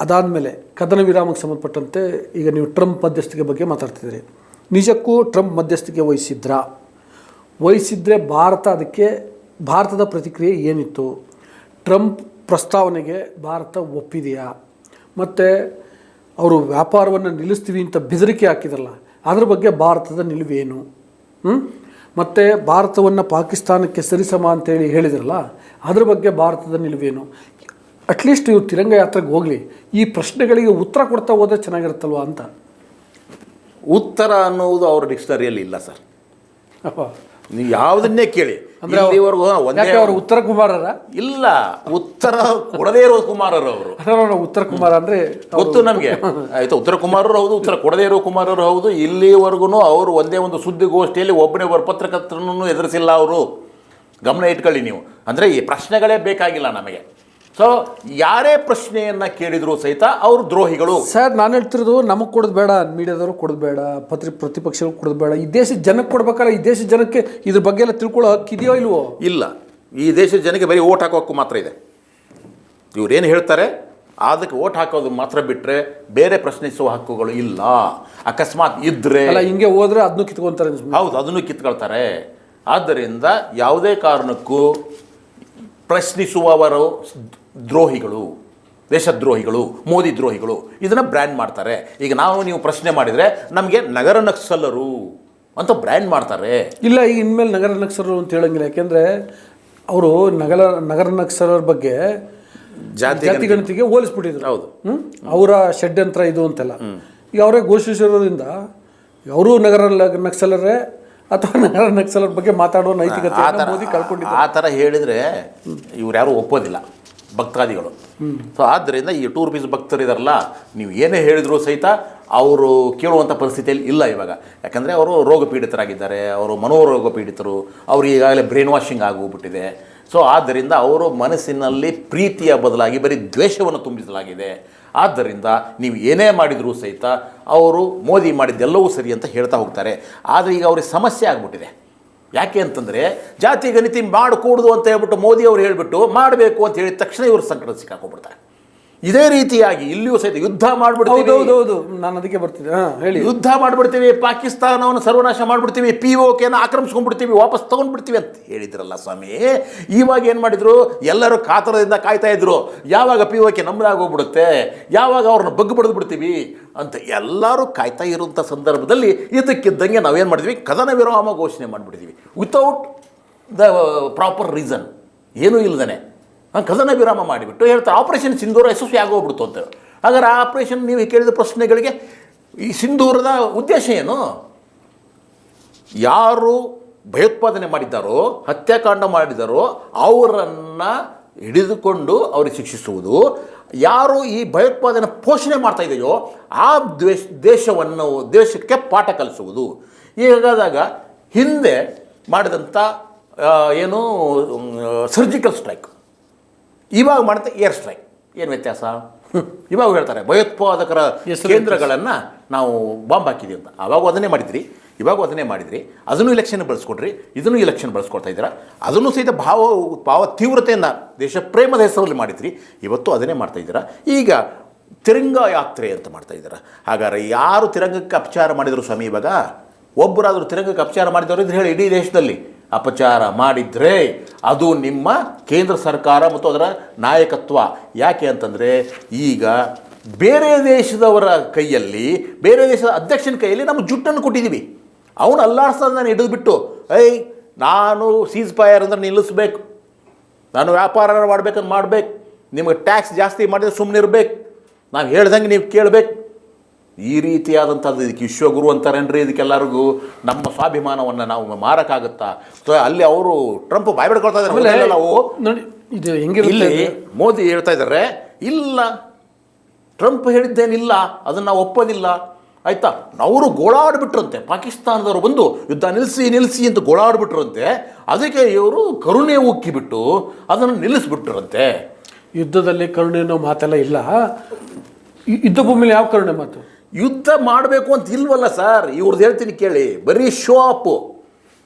ಅದಾದಮೇಲೆ ಕದನ ವಿರಾಮಕ್ಕೆ ಸಂಬಂಧಪಟ್ಟಂತೆ ಈಗ ನೀವು ಟ್ರಂಪ್ ಮಧ್ಯಸ್ಥಿಕೆ ಬಗ್ಗೆ ಮಾತಾಡ್ತಿದ್ದೀರಿ ನಿಜಕ್ಕೂ ಟ್ರಂಪ್ ಮಧ್ಯಸ್ಥಿಕೆ ವಹಿಸಿದ್ರಾ? ವಹಿಸಿದ್ರೆ ಭಾರತ ಅದಕ್ಕೆ, ಭಾರತದ ಪ್ರತಿಕ್ರಿಯೆ ಏನಿತ್ತು? ಟ್ರಂಪ್ ಪ್ರಸ್ತಾವನೆಗೆ ಭಾರತ ಒಪ್ಪಿದೆಯಾ? ಮತ್ತು ಅವರು ವ್ಯಾಪಾರವನ್ನು ನಿಲ್ಲಿಸ್ತೀವಿ ಅಂತ ಬೆದರಿಕೆ ಹಾಕಿದ್ರಲ್ಲ ಅದ್ರ ಬಗ್ಗೆ ಭಾರತದ ನಿಲುವೇನು? ಮತ್ತು ಭಾರತವನ್ನು ಪಾಕಿಸ್ತಾನಕ್ಕೆ ಸರಿಸಮ ಅಂತೇಳಿ ಹೇಳಿದ್ರಲ್ಲ ಅದ್ರ ಬಗ್ಗೆ ಭಾರತದ ನಿಲುವೇನು? ಅಟ್ಲೀಸ್ಟ್ ಇವರು ತಿರಂಗ ಯಾತ್ರೆಗೆ ಹೋಗಲಿ ಈ ಪ್ರಶ್ನೆಗಳಿಗೆ ಉತ್ತರ ಕೊಡ್ತಾ ಹೋದ್ರೆ ಚೆನ್ನಾಗಿರುತ್ತಲ್ವ ಅಂತ. ಉತ್ತರ ಅನ್ನುವುದು ಅವರ ಡಿಕ್ಷನರಿಯಲ್ಲಿ ಇಲ್ಲ ಸರ್. ಅಪ್ಪ ನೀವು ಯಾವುದನ್ನೇ ಕೇಳಿ. ಅಂದ್ರೆ ಇಲ್ಲಿವರೆಗೂ ಒಂದೇ ಯಾಕೆ ಅವರು ಉತ್ತರ ಕುಮಾರರ? ಇಲ್ಲ ಉತ್ತರ ಕೊಡದೇ ಇರೋ ಕುಮಾರರು ಅವರು. ಉತ್ತರ ಕುಮಾರ ಅಂದ್ರೆ ಗೊತ್ತು ನಮಗೆ. ಆಯ್ತಾ ಉತ್ತರ ಕುಮಾರರು ಹೌದು ಉತ್ತರ ಕೊಡದೇ ಇರೋ ಕುಮಾರರು ಹೌದು. ಇಲ್ಲಿವರೆಗೂ ಅವರು ಒಂದೇ ಒಂದು ಸುದ್ದಿಗೋಷ್ಠಿಯಲ್ಲಿ ಒಬ್ಬನೇ ಒಬ್ಬ ಪತ್ರಕರ್ತರನ್ನು ಎದುರಿಸಿಲ್ಲ ಅವರು. ಗಮನ ಇಟ್ಕೊಳ್ಳಿ ನೀವು. ಅಂದ್ರೆ ಈ ಪ್ರಶ್ನೆಗಳೇ ಬೇಕಾಗಿಲ್ಲ ನಮಗೆ. ಸೊ ಯಾರೇ ಪ್ರಶ್ನೆಯನ್ನ ಕೇಳಿದ್ರು ಸಹಿತ ಅವರು ದ್ರೋಹಿಗಳು. ಸರ್ ನಾನು ಹೇಳ್ತಿರೋದು ನಮಗೆ ಕೊಡೋದು ಬೇಡ ಮೀಡಿಯಾದವರು ಕೊಡೋದು ಬೇಡ ಪತ್ರಿ ಪ್ರತಿಪಕ್ಷಗಳು ಕೊಡೋದು ಬೇಡ. ಈ ದೇಶದ ಜನಕ್ಕೆ ಕೊಡ್ಬೇಕಲ್ಲ ಈ ದೇಶದ ಜನಕ್ಕೆ ಇದ್ರ ಬಗ್ಗೆ ಎಲ್ಲ ತಿಳ್ಕೊಳ್ಳೋ ಹಕ್ಕಿದೆಯೋ ಇಲ್ವೋ? ಇಲ್ಲ. ಈ ದೇಶದ ಜನಕ್ಕೆ ಬರೀ ಓಟ್ ಹಾಕೋ ಹಕ್ಕು ಮಾತ್ರ ಇದೆ. ಇವ್ರೇನು ಹೇಳ್ತಾರೆ? ಅದಕ್ಕೆ ಓಟ್ ಹಾಕೋದು ಮಾತ್ರ ಬಿಟ್ಟರೆ ಬೇರೆ ಪ್ರಶ್ನಿಸುವ ಹಕ್ಕುಗಳು ಇಲ್ಲ. ಅಕಸ್ಮಾತ್ ಇದ್ರೆ ಅಲ್ಲ ಹಿಂಗೆ ಹೋದ್ರೆ ಅದನ್ನು ಕಿತ್ಕೊಂತಾರೆ. ಹೌದು ಅದನ್ನು ಕಿತ್ಕೊಳ್ತಾರೆ. ಆದ್ದರಿಂದ ಯಾವುದೇ ಕಾರಣಕ್ಕೂ ಪ್ರಶ್ನಿಸುವವರು ದ್ರೋಹಿಗಳು ದೇಶದ್ರೋಹಿಗಳು ಮೋದಿ ದ್ರೋಹಿಗಳು ಇದನ್ನು ಬ್ರ್ಯಾಂಡ್ ಮಾಡ್ತಾರೆ. ಈಗ ನಾವು ನೀವು ಪ್ರಶ್ನೆ ಮಾಡಿದರೆ ನಮಗೆ ನಗರ ನಕ್ಸಲರು ಅಂತ ಬ್ರ್ಯಾಂಡ್ ಮಾಡ್ತಾರೆ. ಇಲ್ಲ ಈಗ ಇನ್ಮೇಲೆ ನಗರ ನಕ್ಸಲರು ಅಂತ ಹೇಳಂಗಿಲ್ಲ. ಯಾಕೆಂದರೆ ಅವರು ನಗರ ನಗರ ನಕ್ಸಲರ ಬಗ್ಗೆ ಜಾತಿ ಜಾತಿ ಗಣತಿಗೆ ಹೋಲಿಸ್ಬಿಟ್ಟಿದ್ರು. ಹೌದು? ಅವರ ಷಡ್ಯಂತ್ರ ಇದು ಅಂತೆಲ್ಲ. ಈಗ ಅವರೇ ಘೋಷಿಸಿರೋದ್ರಿಂದ ಅವರು ನಗರ ನಕ್ಸಲರೇ ಅಥವಾ ನಗರ ನಕ್ಸಲರ ಬಗ್ಗೆ ಮಾತಾಡೋ ನೈತಿಕತೆ ಮೋದಿ ಕಳ್ಕೊಂಡಿದ್ದಾರೆ. ಆ ಥರ ಹೇಳಿದರೆ ಇವ್ರು ಯಾರೂ ಒಪ್ಪೋದಿಲ್ಲ. ಭಕ್ತಾದಿಗಳು. ಸೊ ಆದ್ದರಿಂದ ಈ ಟೂ ರುಪೀಸ್ ಭಕ್ತರಿದಾರಲ್ಲ ನೀವು ಏನೇ ಹೇಳಿದ್ರು ಸಹಿತ ಅವರು ಕೇಳುವಂಥ ಪರಿಸ್ಥಿತಿಯಲ್ಲಿ ಇಲ್ಲ ಇವಾಗ. ಯಾಕಂದರೆ ಅವರು ರೋಗ ಪೀಡಿತರಾಗಿದ್ದಾರೆ ಅವರು ಮನೋರೋಗ ಪೀಡಿತರು ಅವರು ಈಗಾಗಲೇ ಬ್ರೈನ್ ವಾಷಿಂಗ್ ಆಗೋಗ್ಬಿಟ್ಟಿದೆ. ಸೊ ಆದ್ದರಿಂದ ಅವರು ಮನಸ್ಸಿನಲ್ಲಿ ಪ್ರೀತಿಯ ಬದಲಾಗಿ ಬರೀ ದ್ವೇಷವನ್ನು ತುಂಬಿಸಲಾಗಿದೆ. ಆದ್ದರಿಂದ ನೀವು ಏನೇ ಮಾಡಿದರೂ ಸಹಿತ ಅವರು ಮೋದಿ ಮಾಡಿದ್ದೆಲ್ಲವೂ ಸರಿ ಅಂತ ಹೇಳ್ತಾ ಹೋಗ್ತಾರೆ. ಆದರೆ ಈಗ ಅವ್ರಿಗೆ ಸಮಸ್ಯೆ ಆಗಿಬಿಟ್ಟಿದೆ. ಯಾಕೆ ಅಂತಂದರೆ ಜಾತಿ ಗಣಿತಿ ಮಾಡಕೂಡದು ಅಂತ ಹೇಳ್ಬಿಟ್ಟು ಮೋದಿ ಅವರು ಹೇಳಿಬಿಟ್ಟು ಮಾಡಬೇಕು ಅಂತ ಹೇಳಿದ ತಕ್ಷಣ ಇವರು ಸಂಕಟ ಸಿಕ್ಕಾಕೊಂಡ್ಬಿಡ್ತಾರೆ. ಇದೇ ರೀತಿಯಾಗಿ ಇಲ್ಲಿಯೂ ಸಹಿತ ಯುದ್ಧ ಮಾಡ್ಬಿಡ್ತೀವಿ. ಹೌದು ನಾನು ಅದಕ್ಕೆ ಬರ್ತಿದ್ದೆ. ಹಾಂ ಹೇಳಿ. ಯುದ್ಧ ಮಾಡ್ಬಿಡ್ತೀವಿ ಪಾಕಿಸ್ತಾನವನ್ನು ಸರ್ವನಾಶ ಮಾಡ್ಬಿಡ್ತೀವಿ ಪಿ ಕೆನ ಆಕ್ರಮಿಸ್ಕೊಂಡ್ಬಿಡ್ತೀವಿ ವಾಪಸ್ ತಗೊಂಡ್ಬಿಡ್ತೀವಿ ಅಂತ ಹೇಳಿದ್ರಲ್ಲ ಸ್ವಾಮಿ. ಇವಾಗ ಏನು ಮಾಡಿದ್ರು? ಎಲ್ಲರೂ ಕಾತರದಿಂದ ಕಾಯ್ತಾ ಇದ್ರು. ಯಾವಾಗ ಪಿ ಓ ಕೆ ನಮ್ಮದಾಗೋಗ್ಬಿಡುತ್ತೆ ಯಾವಾಗ ಅವ್ರನ್ನ ಬಗ್ಗು ಬಡ್ದು ಬಿಡ್ತೀವಿ ಅಂತ ಎಲ್ಲರೂ ಕಾಯ್ತಾ ಇರುವಂಥ ಸಂದರ್ಭದಲ್ಲಿ ಇದಕ್ಕಿದ್ದಂಗೆ ನಾವೇನು ಮಾಡಿದ್ವಿ? ಕದನ ವಿರಾಮ ಘೋಷಣೆ ಮಾಡಿಬಿಡ್ತೀವಿ ವಿತೌಟ್ ದ ಪ್ರಾಪರ್ ರೀಸನ್ ಏನೂ ಇಲ್ಲದೇ ಕದನ ವಿರಾಮ ಮಾಡಿಬಿಟ್ಟು ಹೇಳ್ತಾರೆ ಆಪರೇಷನ್ ಸಿಂಧೂರ ಯಶಸ್ವಿ ಆಗೋಗ್ಬಿಡ್ತು ಅಂತ. ಹಾಗಾದ್ರೆ ಆ ಆಪರೇಷನ್ ನೀವು ಕೇಳಿದ ಪ್ರಶ್ನೆಗಳಿಗೆ ಈ ಸಿಂಧೂರದ ಉದ್ದೇಶ ಏನು? ಯಾರು ಭಯೋತ್ಪಾದನೆ ಮಾಡಿದ್ದಾರೋ, ಹತ್ಯಾಕಾಂಡ ಮಾಡಿದ್ದಾರೋ, ಅವರನ್ನು ಹಿಡಿದುಕೊಂಡು ಅವ್ರಿಗೆ ಶಿಕ್ಷಿಸುವುದು. ಯಾರು ಈ ಭಯೋತ್ಪಾದನೆ ಪೋಷಣೆ ಮಾಡ್ತಾ ಇದೆಯೋ, ಆ ದ್ವೇಷ, ದೇಶವನ್ನು, ದೇಶಕ್ಕೆ ಪಾಠ ಕಲಿಸುವುದು. ಹೀಗಾದಾಗ ಹಿಂದೆ ಮಾಡಿದಂಥ ಏನು ಸರ್ಜಿಕಲ್ ಸ್ಟ್ರೈಕ್ ಇವಾಗ ಮಾಡುತ್ತೆ ಏರ್ ಸ್ಟ್ರೈಕ್. ಏನು ವ್ಯತ್ಯಾಸ? ಇವಾಗ ಹೇಳ್ತಾರೆ ಭಯೋತ್ಪಾದಕರ ಕೇಂದ್ರಗಳನ್ನು ನಾವು ಬಾಂಬ್ ಹಾಕಿದ್ವಿ ಅಂತ. ಅವಾಗ ಅದನ್ನೇ ಮಾಡಿದ್ರಿ ಇವಾಗ ಅದನ್ನೇ ಮಾಡಿದ್ರಿ. ಅದನ್ನು ಇಲೆಕ್ಷನ್ ಬಳಸ್ಕೊಡ್ರಿ ಇದನ್ನು ಇಲೆಕ್ಷನ್ ಬಳಸ್ಕೊಡ್ತಾ ಇದ್ದೀರಾ. ಅದನ್ನು ಸಹಿತ ಭಾವ ಭಾವ ತೀವ್ರತೆಯನ್ನು ದೇಶ ಪ್ರೇಮದ ಹೆಸರಲ್ಲಿ ಮಾಡಿದ್ರಿ. ಇವತ್ತು ಅದನ್ನೇ ಮಾಡ್ತಾ ಇದ್ದೀರಾ. ಈಗ ತಿರಂಗ ಯಾತ್ರೆ ಅಂತ ಮಾಡ್ತಾ ಇದ್ದೀರಾ. ಹಾಗಾದ್ರೆ ಯಾರು ತಿರಂಗಕ್ಕೆ ಅಪಚಾರ ಮಾಡಿದರು ಸ್ವಾಮಿ ಇವಾಗ? ಒಬ್ಬರಾದರೂ ತಿರಂಗಕ್ಕೆ ಅಪಚಾರ ಮಾಡಿದವರು ಇದ್ರೆ ಹೇಳಿ ಇಡೀ ದೇಶದಲ್ಲಿ. ಅಪಚಾರ ಮಾಡಿದರೆ ಅದು ನಿಮ್ಮ ಕೇಂದ್ರ ಸರ್ಕಾರ ಮತ್ತು ಅದರ ನಾಯಕತ್ವ. ಯಾಕೆ ಅಂತಂದರೆ ಈಗ ಬೇರೆ ದೇಶದವರ ಕೈಯಲ್ಲಿ, ಬೇರೆ ದೇಶದ ಅಧ್ಯಕ್ಷನ ಕೈಯಲ್ಲಿ ನಮ್ಮ ಜುಟ್ಟನ್ನು ಕೊಟ್ಟಿದ್ದೀವಿ. ಅವನು ಹಿಡಿದು ಬಿಟ್ಟು ಐ ನಾನು ಸೀಸ್ ಫೈರ್ ಅಂದ್ರೆ ನಿಲ್ಲಿಸ್ಬೇಕು. ನಾನು ವ್ಯಾಪಾರ ಮಾಡ್ಬೇಕಂತ ಮಾಡ್ಬೇಕು. ನಿಮಗೆ ಟ್ಯಾಕ್ಸ್ ಜಾಸ್ತಿ ಮಾಡಿದ್ರೆ ಸುಮ್ಮನೆ ಇರಬೇಕು ನಾವು ಹೇಳ್ದಂಗೆ ನೀವು ಕೇಳಬೇಕು. ಈ ರೀತಿಯಾದಂಥದ್ದು ಇದಕ್ಕೆ ವಿಶ್ವಗುರು ಅಂತಾರೇನ್ರಿ? ಇದಕ್ಕೆಲ್ಲರಿಗೂ ನಮ್ಮ ಸ್ವಾಭಿಮಾನವನ್ನು ನಾವು ಮಾರಕ್ಕಾಗುತ್ತಾ? ಸೊ ಅಲ್ಲಿ ಅವರು ಟ್ರಂಪ್ ಬಾಯ್ ಬಿಡ್ಕೊಳ್ತಾ ಇದ್ದಾರೆ ನಾವು ನೋಡಿ ಇದು ಹೆಂಗಿರುತ್ತೆ ಇಲ್ಲಿ ಮೋದಿ ಹೇಳ್ತಾ ಇದ್ದಾರೆ ಇಲ್ಲ ಟ್ರಂಪ್ ಹೇಳಿದ್ದೇನಿಲ್ಲ ಅದನ್ನು ನಾವು ಒಪ್ಪೋದಿಲ್ಲ. ಆಯಿತಾ? ಅವರು ಗೋಳಾಡ್ಬಿಟ್ರಂತೆ. ಪಾಕಿಸ್ತಾನದವರು ಬಂದು ಯುದ್ಧ ನಿಲ್ಲಿಸಿ ನಿಲ್ಲಿಸಿ ಅಂತ ಗೋಳಾಡ್ಬಿಟ್ರಂತೆ. ಅದಕ್ಕೆ ಇವರು ಕರುಣೆ ಉಕ್ಕಿಬಿಟ್ಟು ಅದನ್ನು ನಿಲ್ಲಿಸ್ಬಿಟ್ರಂತೆ. ಯುದ್ಧದಲ್ಲಿ ಕರುಣೆ ಅನ್ನೋ ಮಾತೆಲ್ಲ ಇಲ್ಲ. ಯುದ್ಧ ಭೂಮಿಲಿ ಯಾವ ಕರುಣೆ ಮಾತು? ಯುದ್ಧ ಮಾಡಬೇಕು ಅಂತ ಇಲ್ವಲ್ಲ ಸರ್? ಇವ್ರದ್ದು ಹೇಳ್ತೀನಿ ಕೇಳಿ. ಬರೀ ಶೋ ಅಪ್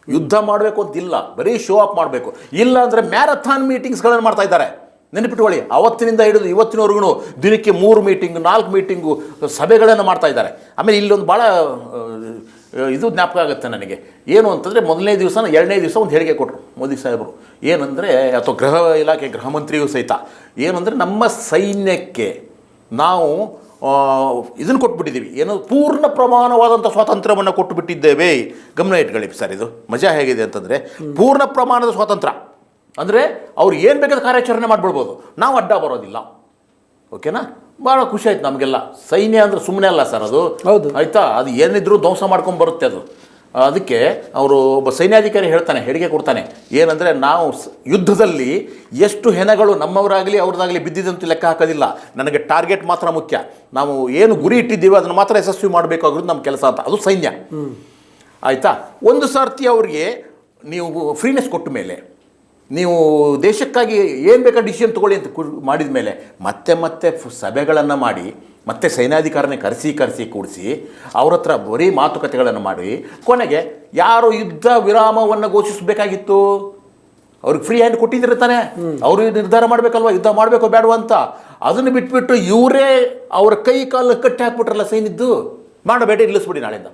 ಯುದ್ಧ ಮಾಡಬೇಕು ಅಂತ ಇಲ್ಲ. ಬರೀ ಶೋ ಅಪ್ ಮಾಡಬೇಕು. ಇಲ್ಲ ಅಂದರೆ ಮ್ಯಾರಥಾನ್ ಮೀಟಿಂಗ್ಸ್ಗಳನ್ನು ಮಾಡ್ತಾ ಇದ್ದಾರೆ. ನೆನಪಿಟ್ಕೊಳ್ಳಿ. ಅವತ್ತಿನಿಂದ ಹಿಡಿದು ಇವತ್ತಿನವರೆಗೂ ದಿನಕ್ಕೆ ಮೂರು ಮೀಟಿಂಗ್ ನಾಲ್ಕು ಮೀಟಿಂಗು ಸಭೆಗಳನ್ನು ಮಾಡ್ತಾ ಇದ್ದಾರೆ. ಆಮೇಲೆ ಇಲ್ಲೊಂದು ಭಾಳ ಇದು ಜ್ಞಾಪಕ ಆಗುತ್ತೆ ನನಗೆ. ಏನು ಅಂತಂದರೆ ಮೊದಲನೇ ದಿವಸ, ಎರಡನೇ ದಿವಸ ಒಂದು ಹೇಳಿಕೆ ಕೊಟ್ಟರು ಮೋದಿ ಸಾಹೇಬರು. ಏನಂದರೆ, ಅಥವಾ ಗೃಹ ಇಲಾಖೆ, ಗೃಹ ಮಂತ್ರಿಯೂ ಸಹಿತ. ಏನಂದರೆ ನಮ್ಮ ಸೈನ್ಯಕ್ಕೆ ನಾವು ಇದನ್ನು ಕೊಟ್ಬಿಟ್ಟಿದ್ದೀವಿ. ಏನೋ ಪೂರ್ಣ ಪ್ರಮಾಣವಾದಂಥ ಸ್ವಾತಂತ್ರ್ಯವನ್ನು ಕೊಟ್ಟು ಬಿಟ್ಟಿದ್ದೇವೆ ಗಮನ ಇಟ್ಕೊಳ್ಳಿ ಸರ್ ಇದು. ಮಜಾ ಹೇಗಿದೆ ಅಂತಂದರೆ ಪೂರ್ಣ ಪ್ರಮಾಣದ ಸ್ವಾತಂತ್ರ್ಯ. ಅಂದರೆ ಅವ್ರು ಏನು ಬೇಕಾದ ಕಾರ್ಯಾಚರಣೆ ಮಾಡಿಬಿಡ್ಬೋದು. ನಾವು ಅಡ್ಡ ಬರೋದಿಲ್ಲ. ಓಕೆನಾ? ಭಾಳ ಖುಷಿ ಆಯ್ತು ನಮಗೆಲ್ಲ. ಸೈನ್ಯ ಅಂದರೆ ಸುಮ್ಮನೆ ಅಲ್ಲ ಸರ್ ಅದು. ಹೌದು. ಆಯಿತಾ? ಅದು ಏನಿದ್ರು ಧ್ವಂಸ ಮಾಡ್ಕೊಂಡು ಬರುತ್ತೆ ಅದು. ಅದಕ್ಕೆ ಅವರು ಒಬ್ಬ ಸೈನ್ಯಾಧಿಕಾರಿ ಹೇಳ್ತಾನೆ ಹೇಳಿಕೆ ಕೊಡ್ತಾನೆ, ಏನಂದರೆ ನಾವು ಯುದ್ಧದಲ್ಲಿ ಎಷ್ಟು ಹೆಣಗಳು ನಮ್ಮವರಾಗಲಿ ಅವ್ರದ್ದಾಗಲಿ ಬಿದ್ದಿದಂತ ಲೆಕ್ಕ ಹಾಕೋದಿಲ್ಲ. ನನಗೆ ಟಾರ್ಗೆಟ್ ಮಾತ್ರ ಮುಖ್ಯ. ನಾವು ಏನು ಗುರಿ ಇಟ್ಟಿದ್ದೀವಿ ಅದನ್ನು ಮಾತ್ರ ಯಶಸ್ವಿ ಮಾಡಬೇಕಾಗಿರೋದು ನಮ್ಮ ಕೆಲಸ ಅಂತ. ಅದು ಸೈನ್ಯ. ಆಯಿತಾ? ಒಂದು ಸಾರ್ತಿ ಅವರಿಗೆ ನೀವು ಫ್ರೀನೆಸ್ ಕೊಟ್ಟ ಮೇಲೆ, ನೀವು ದೇಶಕ್ಕಾಗಿ ಏನು ಬೇಕಾ ಡಿಸಿಷನ್ ತೊಗೊಳ್ಳಿ ಅಂತ ಮಾಡಿದ ಮೇಲೆ ಮತ್ತೆ ಮತ್ತೆ ಸಭೆಗಳನ್ನು ಮಾಡಿ ಮತ್ತೆ ಸೈನ್ಯಾಧಿಕಾರನೇ ಕರೆಸಿ ಕರೆಸಿ, ಕೂಡಿಸಿ ಅವ್ರ ಹತ್ರ ಬರೀ ಮಾತುಕತೆಗಳನ್ನು ಮಾಡಿ, ಕೊನೆಗೆ ಯಾರು ಯುದ್ಧ ವಿರಾಮವನ್ನು ಘೋಷಿಸಬೇಕಾಗಿತ್ತು? ಅವ್ರಿಗೆ ಫ್ರೀ ಹ್ಯಾಂಡ್ ಕೊಟ್ಟಿದ್ರೆ ತಾನೆ. ಅವರು ನಿರ್ಧಾರ ಮಾಡಬೇಕಲ್ವ? ಯುದ್ಧ ಮಾಡಬೇಕು ಬೇಡವ ಅಂತ. ಅದನ್ನು ಬಿಟ್ಬಿಟ್ಟು ಇವರೇ ಅವರ ಕೈ ಕಾಲು ಕಟ್ಟಿ ಹಾಕ್ಬಿಟ್ರಲ್ಲ ಸೈನಿದ್ದು ಮಾಡಬೇಡಿ ನಿಲ್ಲಿಸ್ಬಿಡಿ ನಾಳೆಯಿಂದ.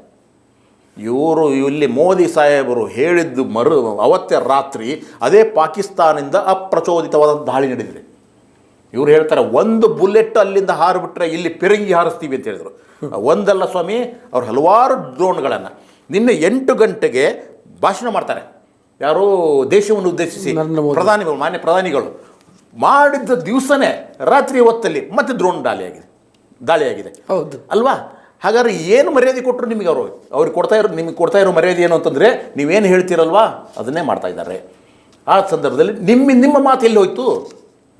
ಇವರು ಇಲ್ಲಿ ಮೋದಿ ಸಾಹೇಬರು ಹೇಳಿದ್ದು ಮರು, ಅವತ್ತೇ ರಾತ್ರಿ ಅದೇ ಪಾಕಿಸ್ತಾನದಿಂದ ಅಪ್ರಚೋದಿತವಾದ ದಾಳಿ ನಡೆದಿದೆ. ಇವ್ರು ಹೇಳ್ತಾರೆ ಒಂದು ಬುಲೆಟ್ ಅಲ್ಲಿಂದ ಹಾರಿಬಿಟ್ರೆ ಇಲ್ಲಿ ಪಿರಂಗಿ ಹಾರಿಸ್ತೀವಿ ಅಂತ ಹೇಳಿದರು. ಒಂದಲ್ಲ ಸ್ವಾಮಿ ಅವ್ರು ಹಲವಾರು ಡ್ರೋನ್ಗಳನ್ನು ನಿನ್ನೆ ಎಂಟು ಗಂಟೆಗೆ ಭಾಷಣ ಮಾಡ್ತಾರೆ. ಯಾರು ದೇಶವನ್ನು ಉದ್ದೇಶಿಸಿ ಪ್ರಧಾನಿಗಳು ಮಾನ್ಯ ಪ್ರಧಾನಿಗಳು ಮಾಡಿದ್ದ ದಿವಸನೇ ರಾತ್ರಿ ಹೊತ್ತಲ್ಲಿ ಮತ್ತೆ ಡ್ರೋನ್ ದಾಳಿಯಾಗಿದೆ ದಾಳಿಯಾಗಿದೆ. ಹೌದು. ಅಲ್ವಾ? ಹಾಗಾದ್ರೆ ಏನು ಮರ್ಯಾದೆ ಕೊಟ್ಟರು ನಿಮಗೆ ಅವರು? ಅವ್ರಿಗೆ ಕೊಡ್ತಾ ಇರೋ ನಿಮಗೆ ಕೊಡ್ತಾ ಇರೋ ಮರ್ಯಾದೆ ಏನು ಅಂತಂದರೆ ನೀವೇನು ಹೇಳ್ತೀರಲ್ವಾ? ಅದನ್ನೇ ಮಾಡ್ತಾ ಇದ್ದಾರೆ. ಆ ಸಂದರ್ಭದಲ್ಲಿ ನಿಮ್ಮ ನಿಮ್ಮ ಮಾತು ಎಲ್ಲಿ ಹೋಯ್ತು.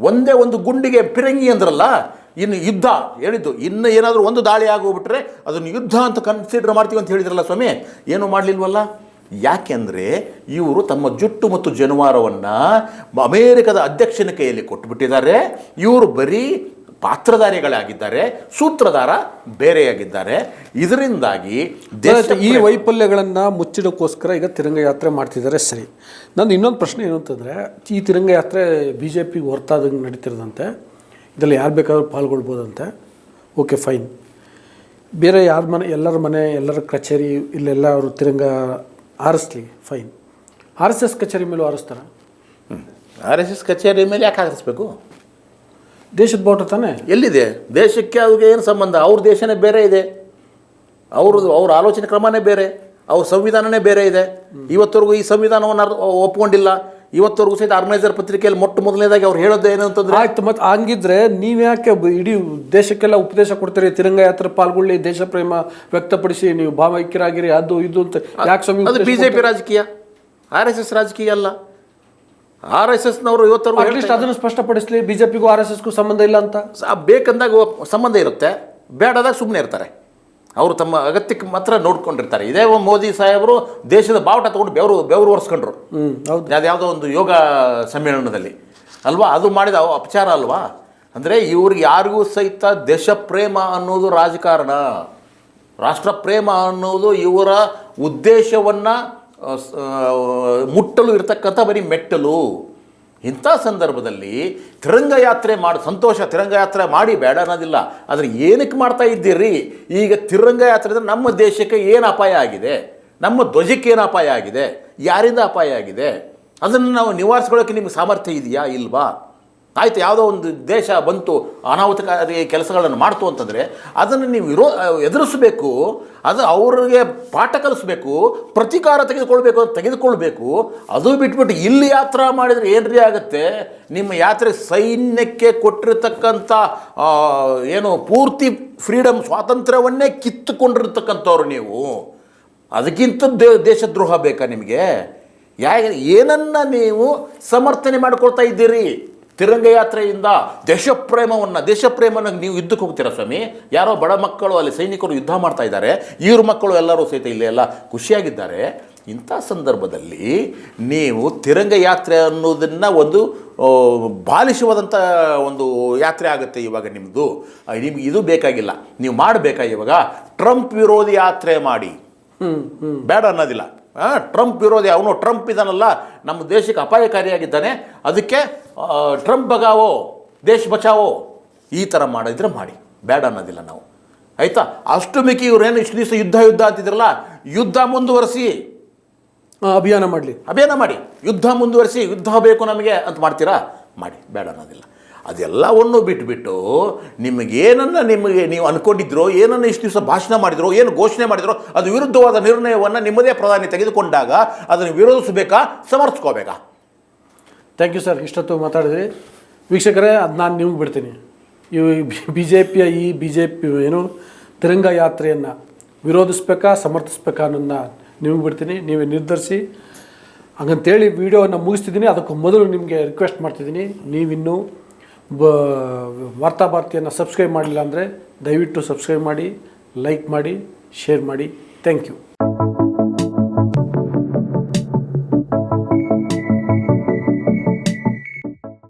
ಒಂದೇ ಒಂದು ಗುಂಡಿಗೆ ಪಿರಂಗಿ ಅಂದ್ರಲ್ಲ, ಇನ್ನು ಯುದ್ಧ ಹೇಳಿದ್ದು. ಇನ್ನು ಏನಾದರೂ ಒಂದು ದಾಳಿ ಆಗೋಗ್ಬಿಟ್ರೆ ಅದನ್ನು ಯುದ್ಧ ಅಂತ ಕನ್ಸಿಡರ್ ಮಾಡ್ತೀವಿ ಅಂತ ಹೇಳಿದ್ರಲ್ಲ ಸ್ವಾಮಿ, ಏನು ಮಾಡಲಿಲ್ವಲ್ಲ? ಯಾಕೆಂದರೆ ಇವರು ತಮ್ಮ ಜುಟ್ಟು ಮತ್ತು ಜನುವಾರವನ್ನು ಅಮೇರಿಕದ ಅಧ್ಯಕ್ಷನ ಕೈಯಲ್ಲಿ ಕೊಟ್ಟುಬಿಟ್ಟಿದ್ದಾರೆ ಇವರು ಬರೀ ಪಾತ್ರಧಾರಿಗಳಾಗಿದ್ದಾರೆ ಸೂತ್ರಧಾರ ಬೇರೆಯಾಗಿದ್ದಾರೆ. ಇದರಿಂದಾಗಿ ಈ ವೈಫಲ್ಯಗಳನ್ನು ಮುಚ್ಚಿಡೋಕ್ಕೋಸ್ಕರ ಈಗ ತಿರಂಗ ಯಾತ್ರೆ ಮಾಡ್ತಿದ್ದಾರೆ ಸರಿ. ನಂದು ಇನ್ನೊಂದು ಪ್ರಶ್ನೆ ಏನು ಅಂತಂದರೆ ಈ ತಿರಂಗ ಯಾತ್ರೆ ಬಿ ಜೆ ಪಿಗೆ ಹೊರತಾದಂಗೆ ನಡೀತಿರೋದಂತೆ ಇದರಲ್ಲಿ ಯಾರು ಬೇಕಾದ್ರೂ ಪಾಲ್ಗೊಳ್ಬೋದಂತೆ? ಓಕೆ ಫೈನ್ ಬೇರೆ ಯಾರ ಮನೆ ಎಲ್ಲರ ಮನೆ ಎಲ್ಲರ ಕಚೇರಿ ಇಲ್ಲೆಲ್ಲ ಅವರು ತಿರಂಗ ಆರಿಸ್ಲಿ ಫೈನ್ ಆರ್ ಎಸ್ ಎಸ್ ಕಚೇರಿ ಮೇಲೂ ಆರಿಸ್ತಾರ? ಆರ್ ಎಸ್ ಎಸ್ ಕಚೇರಿ ಮೇಲೆ ಯಾಕೆ ಹಾಕಿಸ್ಬೇಕು ದೇಶದ ಬಾವುಟ ತಾನೇ? ಎಲ್ಲಿದೆ? ದೇಶಕ್ಕೆ ಅವ್ರಿಗೆ ಏನು ಸಂಬಂಧ? ಅವ್ರ ದೇಶನೇ ಬೇರೆ ಇದೆ. ಅವ್ರದ್ದು ಅವ್ರ ಆಲೋಚನೆ ಕ್ರಮನೇ ಬೇರೆ. ಅವ್ರ ಸಂವಿಧಾನನೇ ಬೇರೆ ಇದೆ. ಇವತ್ತವರೆಗೂ ಈ ಸಂವಿಧಾನವನ್ನು ಒಪ್ಪಿಕೊಂಡಿಲ್ಲ ಒಪ್ಕೊಂಡಿಲ್ಲ. ಇವತ್ತವರೆಗೂ ಸಹಿತ ಆರ್ಗನೈಸರ್ ಪತ್ರಿಕೆಯಲ್ಲಿ ಮೊಟ್ಟ ಮೊದಲನೇದಾಗಿ ಅವ್ರು ಹೇಳೋದು ಏನು ಅಂತಂದ್ರೆ ಆಯ್ತು ಮತ್ತು ಹಂಗಿದ್ರೆ ನೀವು ಯಾಕೆ ಇಡೀ ದೇಶಕ್ಕೆಲ್ಲ ಉಪದೇಶ ಕೊಡ್ತೀರಿ? ತಿರಂಗ ಯಾತ್ರೆ ಪಾಲ್ಗೊಳ್ಳಿ ದೇಶ ಪ್ರೇಮ ವ್ಯಕ್ತಪಡಿಸಿ ನೀವು ಭಾವೈಕ್ಯರಾಗಿರಿ ಅದು ಇದು ಅಂತ. ಯಾಕೆ ಸಂವಿಧಾನ ಅದು ಬಿ ಜೆ ಪಿ ರಾಜಕೀಯ. ಆರ್ ಎಸ್ ಎಸ್ ರಾಜಕೀಯ ಅಲ್ಲ. ಆರ್ ಎಸ್ ಎಸ್ನವರು ಇವತ್ತವರೆಗೂ ಅಟ್ಲೀಸ್ಟ್ ಅದನ್ನು ಸ್ಪಷ್ಟಪಡಿಸಲಿ. ಬಿಜೆಪಿಗೂ ಆರ್ ಎಸ್ ಎಸ್ಗೂ ಸಂಬಂಧ ಇಲ್ಲ ಅಂತ? ಬೇಕಂದಾಗ ಸಂಬಂಧ ಇರುತ್ತೆ. ಬೇಡದಾಗ ಸುಮ್ಮನೆ ಇರ್ತಾರೆ. ಅವರು ತಮ್ಮ ಅಗತ್ಯಕ್ಕೆ ಮಾತ್ರ ನೋಡ್ಕೊಂಡಿರ್ತಾರೆ. ಇದೇ ಮೋದಿ ಸಾಹೇಬರು ದೇಶದ ಬಾವುಟ ತಗೊಂಡು ಬೆವರು ಬೆವರು ಒರೆಸ್ಕೊಂಡ್ರು. ಹೌದು. ಯಾವುದೋ ಒಂದು ಯೋಗ ಸಮ್ಮೇಳನದಲ್ಲಿ. ಅಲ್ವಾ? ಅದು ಮಾಡಿದ ಅವ ಅಪಚಾರ ಅಲ್ವಾ? ಅಂದರೆ ಇವ್ರಿಗೆ ಯಾರಿಗೂ ಸಹಿತ ದೇಶ ಪ್ರೇಮ ಅನ್ನೋದು ರಾಜಕಾರಣ. ರಾಷ್ಟ್ರ ಪ್ರೇಮ ಅನ್ನೋದು ಇವರ ಉದ್ದೇಶವನ್ನು ಮುಟ್ಟಲು ಇರತಕ್ಕಂಥ ಬರೀ ಮೆಟ್ಟಲು. ಇಂಥ ಸಂದರ್ಭದಲ್ಲಿ ತಿರಂಗ ಯಾತ್ರೆ ಮಾಡಿ, ಸಂತೋಷ ತಿರಂಗ ಯಾತ್ರೆ ಮಾಡಿ ಬೇಡ ಅನ್ನೋದಿಲ್ಲ. ಆದರೆ ಏನಕ್ಕೆ ಮಾಡ್ತಾ ಇದ್ದೀರಿ? ಈಗ ತಿರಂಗ ಯಾತ್ರೆ ಅಂದರೆ ನಮ್ಮ ದೇಶಕ್ಕೆ ಏನು ಅಪಾಯ ಆಗಿದೆ? ನಮ್ಮ ಧ್ವಜಕ್ಕೆ ಏನು ಅಪಾಯ ಆಗಿದೆ? ಯಾರಿಂದ ಅಪಾಯ ಆಗಿದೆ? ಅದನ್ನು ನಾವು ನಿವಾರಿಸ್ಕೊಳ್ಳೋಕ್ಕೆ ನಿಮಗೆ ಸಾಮರ್ಥ್ಯ ಇದೆಯಾ? ಇಲ್ವಾ? ಆಯಿತು, ಯಾವುದೋ ಒಂದು ದೇಶ ಬಂತು, ಅನಾಹುತಕಾರಿ ಕೆಲಸಗಳನ್ನು ಮಾಡ್ತು ಅಂತಂದರೆ, ಅದನ್ನು ನೀವು ವಿರೋ ಎದುರಿಸಬೇಕು, ಅದು ಅವ್ರಿಗೆ ಪಾಠ ಕಲಿಸ್ಬೇಕು, ಪ್ರತಿಕಾರ ತೆಗೆದುಕೊಳ್ಬೇಕು ಅಂತ ತೆಗೆದುಕೊಳ್ಬೇಕು, ಅದು ಬಿಟ್ಬಿಟ್ಟು ಇಲ್ಲಿ ಯಾತ್ರಾ ಮಾಡಿದರೆ ಏನ್ರಿ ಆಗುತ್ತೆ? ನಿಮ್ಮ ಯಾತ್ರೆ ಸೈನ್ಯಕ್ಕೆ ಕೊಟ್ಟಿರತಕ್ಕಂಥ ಏನು ಪೂರ್ತಿ ಫ್ರೀಡಮ್ ಸ್ವಾತಂತ್ರ್ಯವನ್ನೇ ಕಿತ್ತುಕೊಂಡಿರ್ತಕ್ಕಂಥವ್ರು ನೀವು. ಅದಕ್ಕಿಂತ ದೇ, ದೇಶದ್ರೋಹ ಬೇಕಾ ನಿಮಗೆ? ಯಾ, ಏನನ್ನು ನೀವು ಸಮರ್ಥನೆ ಮಾಡಿಕೊಳ್ತಾ ಇದ್ದೀರಿ? ತಿರಂಗ ಯಾತ್ರೆಯಿಂದ ದೇಶಪ್ರೇಮವನ್ನು ದೇಶಪ್ರೇಮನ ನೀವು ಯುದ್ಧಕ್ಕೆ ಹೋಗ್ತೀರಾ ಸ್ವಾಮಿ? ಯಾರೋ ಬಡ ಮಕ್ಕಳು ಅಲ್ಲಿ ಸೈನಿಕರು ಯುದ್ಧ ಮಾಡ್ತಾ ಇದ್ದಾರೆ. ಇವ್ರ ಮಕ್ಕಳು ಎಲ್ಲರೂ ಸಹಿತ ಇಲ್ಲಿ ಎಲ್ಲ ಖುಷಿಯಾಗಿದ್ದಾರೆ. ಇಂಥ ಸಂದರ್ಭದಲ್ಲಿ ನೀವು ತಿರಂಗ ಯಾತ್ರೆ ಅನ್ನೋದನ್ನು ಒಂದು ಬಾಲಿಶವಾದಂಥ ಒಂದು ಯಾತ್ರೆ ಆಗುತ್ತೆ ಇವಾಗ ನಿಮ್ಮದು ನಿಮ್ಗೆ ಇದು ಬೇಕಾಗಿಲ್ಲ. ನೀವು ಮಾಡಬೇಕಾ ಇವಾಗ? ಟ್ರಂಪ್ ವಿರೋಧಿ ಯಾತ್ರೆ ಮಾಡಿ. ಬೇಡ ಅನ್ನೋದಿಲ್ಲ. ಟ್ರಂಪ್ ಇರೋದೆ ಅವನು ಟ್ರಂಪ್ ಇದಾನಲ್ಲ ನಮ್ಮ ದೇಶಕ್ಕೆ ಅಪಾಯಕಾರಿಯಾಗಿದ್ದಾನೆ ಅದಕ್ಕೆ ಟ್ರಂಪ್ ಬಗಾವೋ ದೇಶ ಬಚಾವೋ ಈ ಥರ ಮಾಡಿದ್ರೆ ಮಾಡಿ. ಬೇಡ ಅನ್ನೋದಿಲ್ಲ ನಾವು. ಆಯಿತಾ? ಅಷ್ಟು ಮಿಕ್ಕಿ ಇವ್ರೇನು ಇಷ್ಟು ದಿವಸ ಯುದ್ಧ ಯುದ್ಧ ಅಂತಿದ್ರಲ್ಲ ಯುದ್ಧ ಮುಂದುವರಿಸಿ. ಅಭಿಯಾನ ಮಾಡಲಿ. ಅಭಿಯಾನ ಮಾಡಿ. ಯುದ್ಧ ಮುಂದುವರಿಸಿ ಯುದ್ಧ ಬೇಕು ನಮಗೆ ಅಂತ ಮಾಡ್ತೀರಾ? ಮಾಡಿ. ಬೇಡ ಅನ್ನೋದಿಲ್ಲ. ಅದೆಲ್ಲವನ್ನು ಬಿಟ್ಬಿಟ್ಟು ನಿಮಗೇನನ್ನ ನಿಮಗೆ ನೀವು ಅನ್ಕೊಂಡಿದ್ರೋ, ಏನನ್ನ ಇಷ್ಟು ದಿವಸ ಭಾಷಣ ಮಾಡಿದ್ರೋ, ಏನು ಘೋಷಣೆ ಮಾಡಿದ್ರೋ, ಅದು ವಿರುದ್ಧವಾದ ನಿರ್ಣಯವನ್ನು ನಿಮ್ಮದೇ ಪ್ರಧಾನಿ ತೆಗೆದುಕೊಂಡಾಗ ಅದನ್ನು ವಿರೋಧಿಸಬೇಕಾ, ಸಮರ್ಥಿಸ್ಕೋಬೇಕಾ? ಥ್ಯಾಂಕ್ ಯು ಸರ್ ಇಷ್ಟೊತ್ತು ಮಾತಾಡಿದ್ರಿ. ವೀಕ್ಷಕರೇ, ಅದು ನಾನು ನಿಮಗೆ ಬಿಡ್ತೀನಿ. ಈ ಬಿ ಜೆ ಪಿಯ ಈ ಬಿ ಜೆ ಪಿ ಏನು ತಿರಂಗ ಯಾತ್ರೆಯನ್ನು ವಿರೋಧಿಸ್ಬೇಕಾ, ಸಮರ್ಥಿಸ್ಬೇಕಾ ಅನ್ನೋದನ್ನ ನಿಮಗೆ ಬಿಡ್ತೀನಿ. ನೀವೇ ನಿರ್ಧರಿಸಿ. ಹಾಗಂತೇಳಿ ವಿಡಿಯೋನ ಮುಗಿಸ್ತಿದ್ದೀನಿ. ಅದಕ್ಕೂ ಮೊದಲು ನಿಮಗೆ ರಿಕ್ವೆಸ್ಟ್ ಮಾಡ್ತಿದ್ದೀನಿ. ನೀವಿನ್ನೂ ಬ ವಾರ್ತಾ ಭಾರತಿಯನ್ನು ಸಬ್ಸ್ಕ್ರೈಬ್ ಮಾಡಲಿಲ್ಲ ಅಂದರೆ ದಯವಿಟ್ಟು ಸಬ್ಸ್ಕ್ರೈಬ್ ಮಾಡಿ, ಲೈಕ್ ಮಾಡಿ, ಶೇರ್ ಮಾಡಿ. Thank you.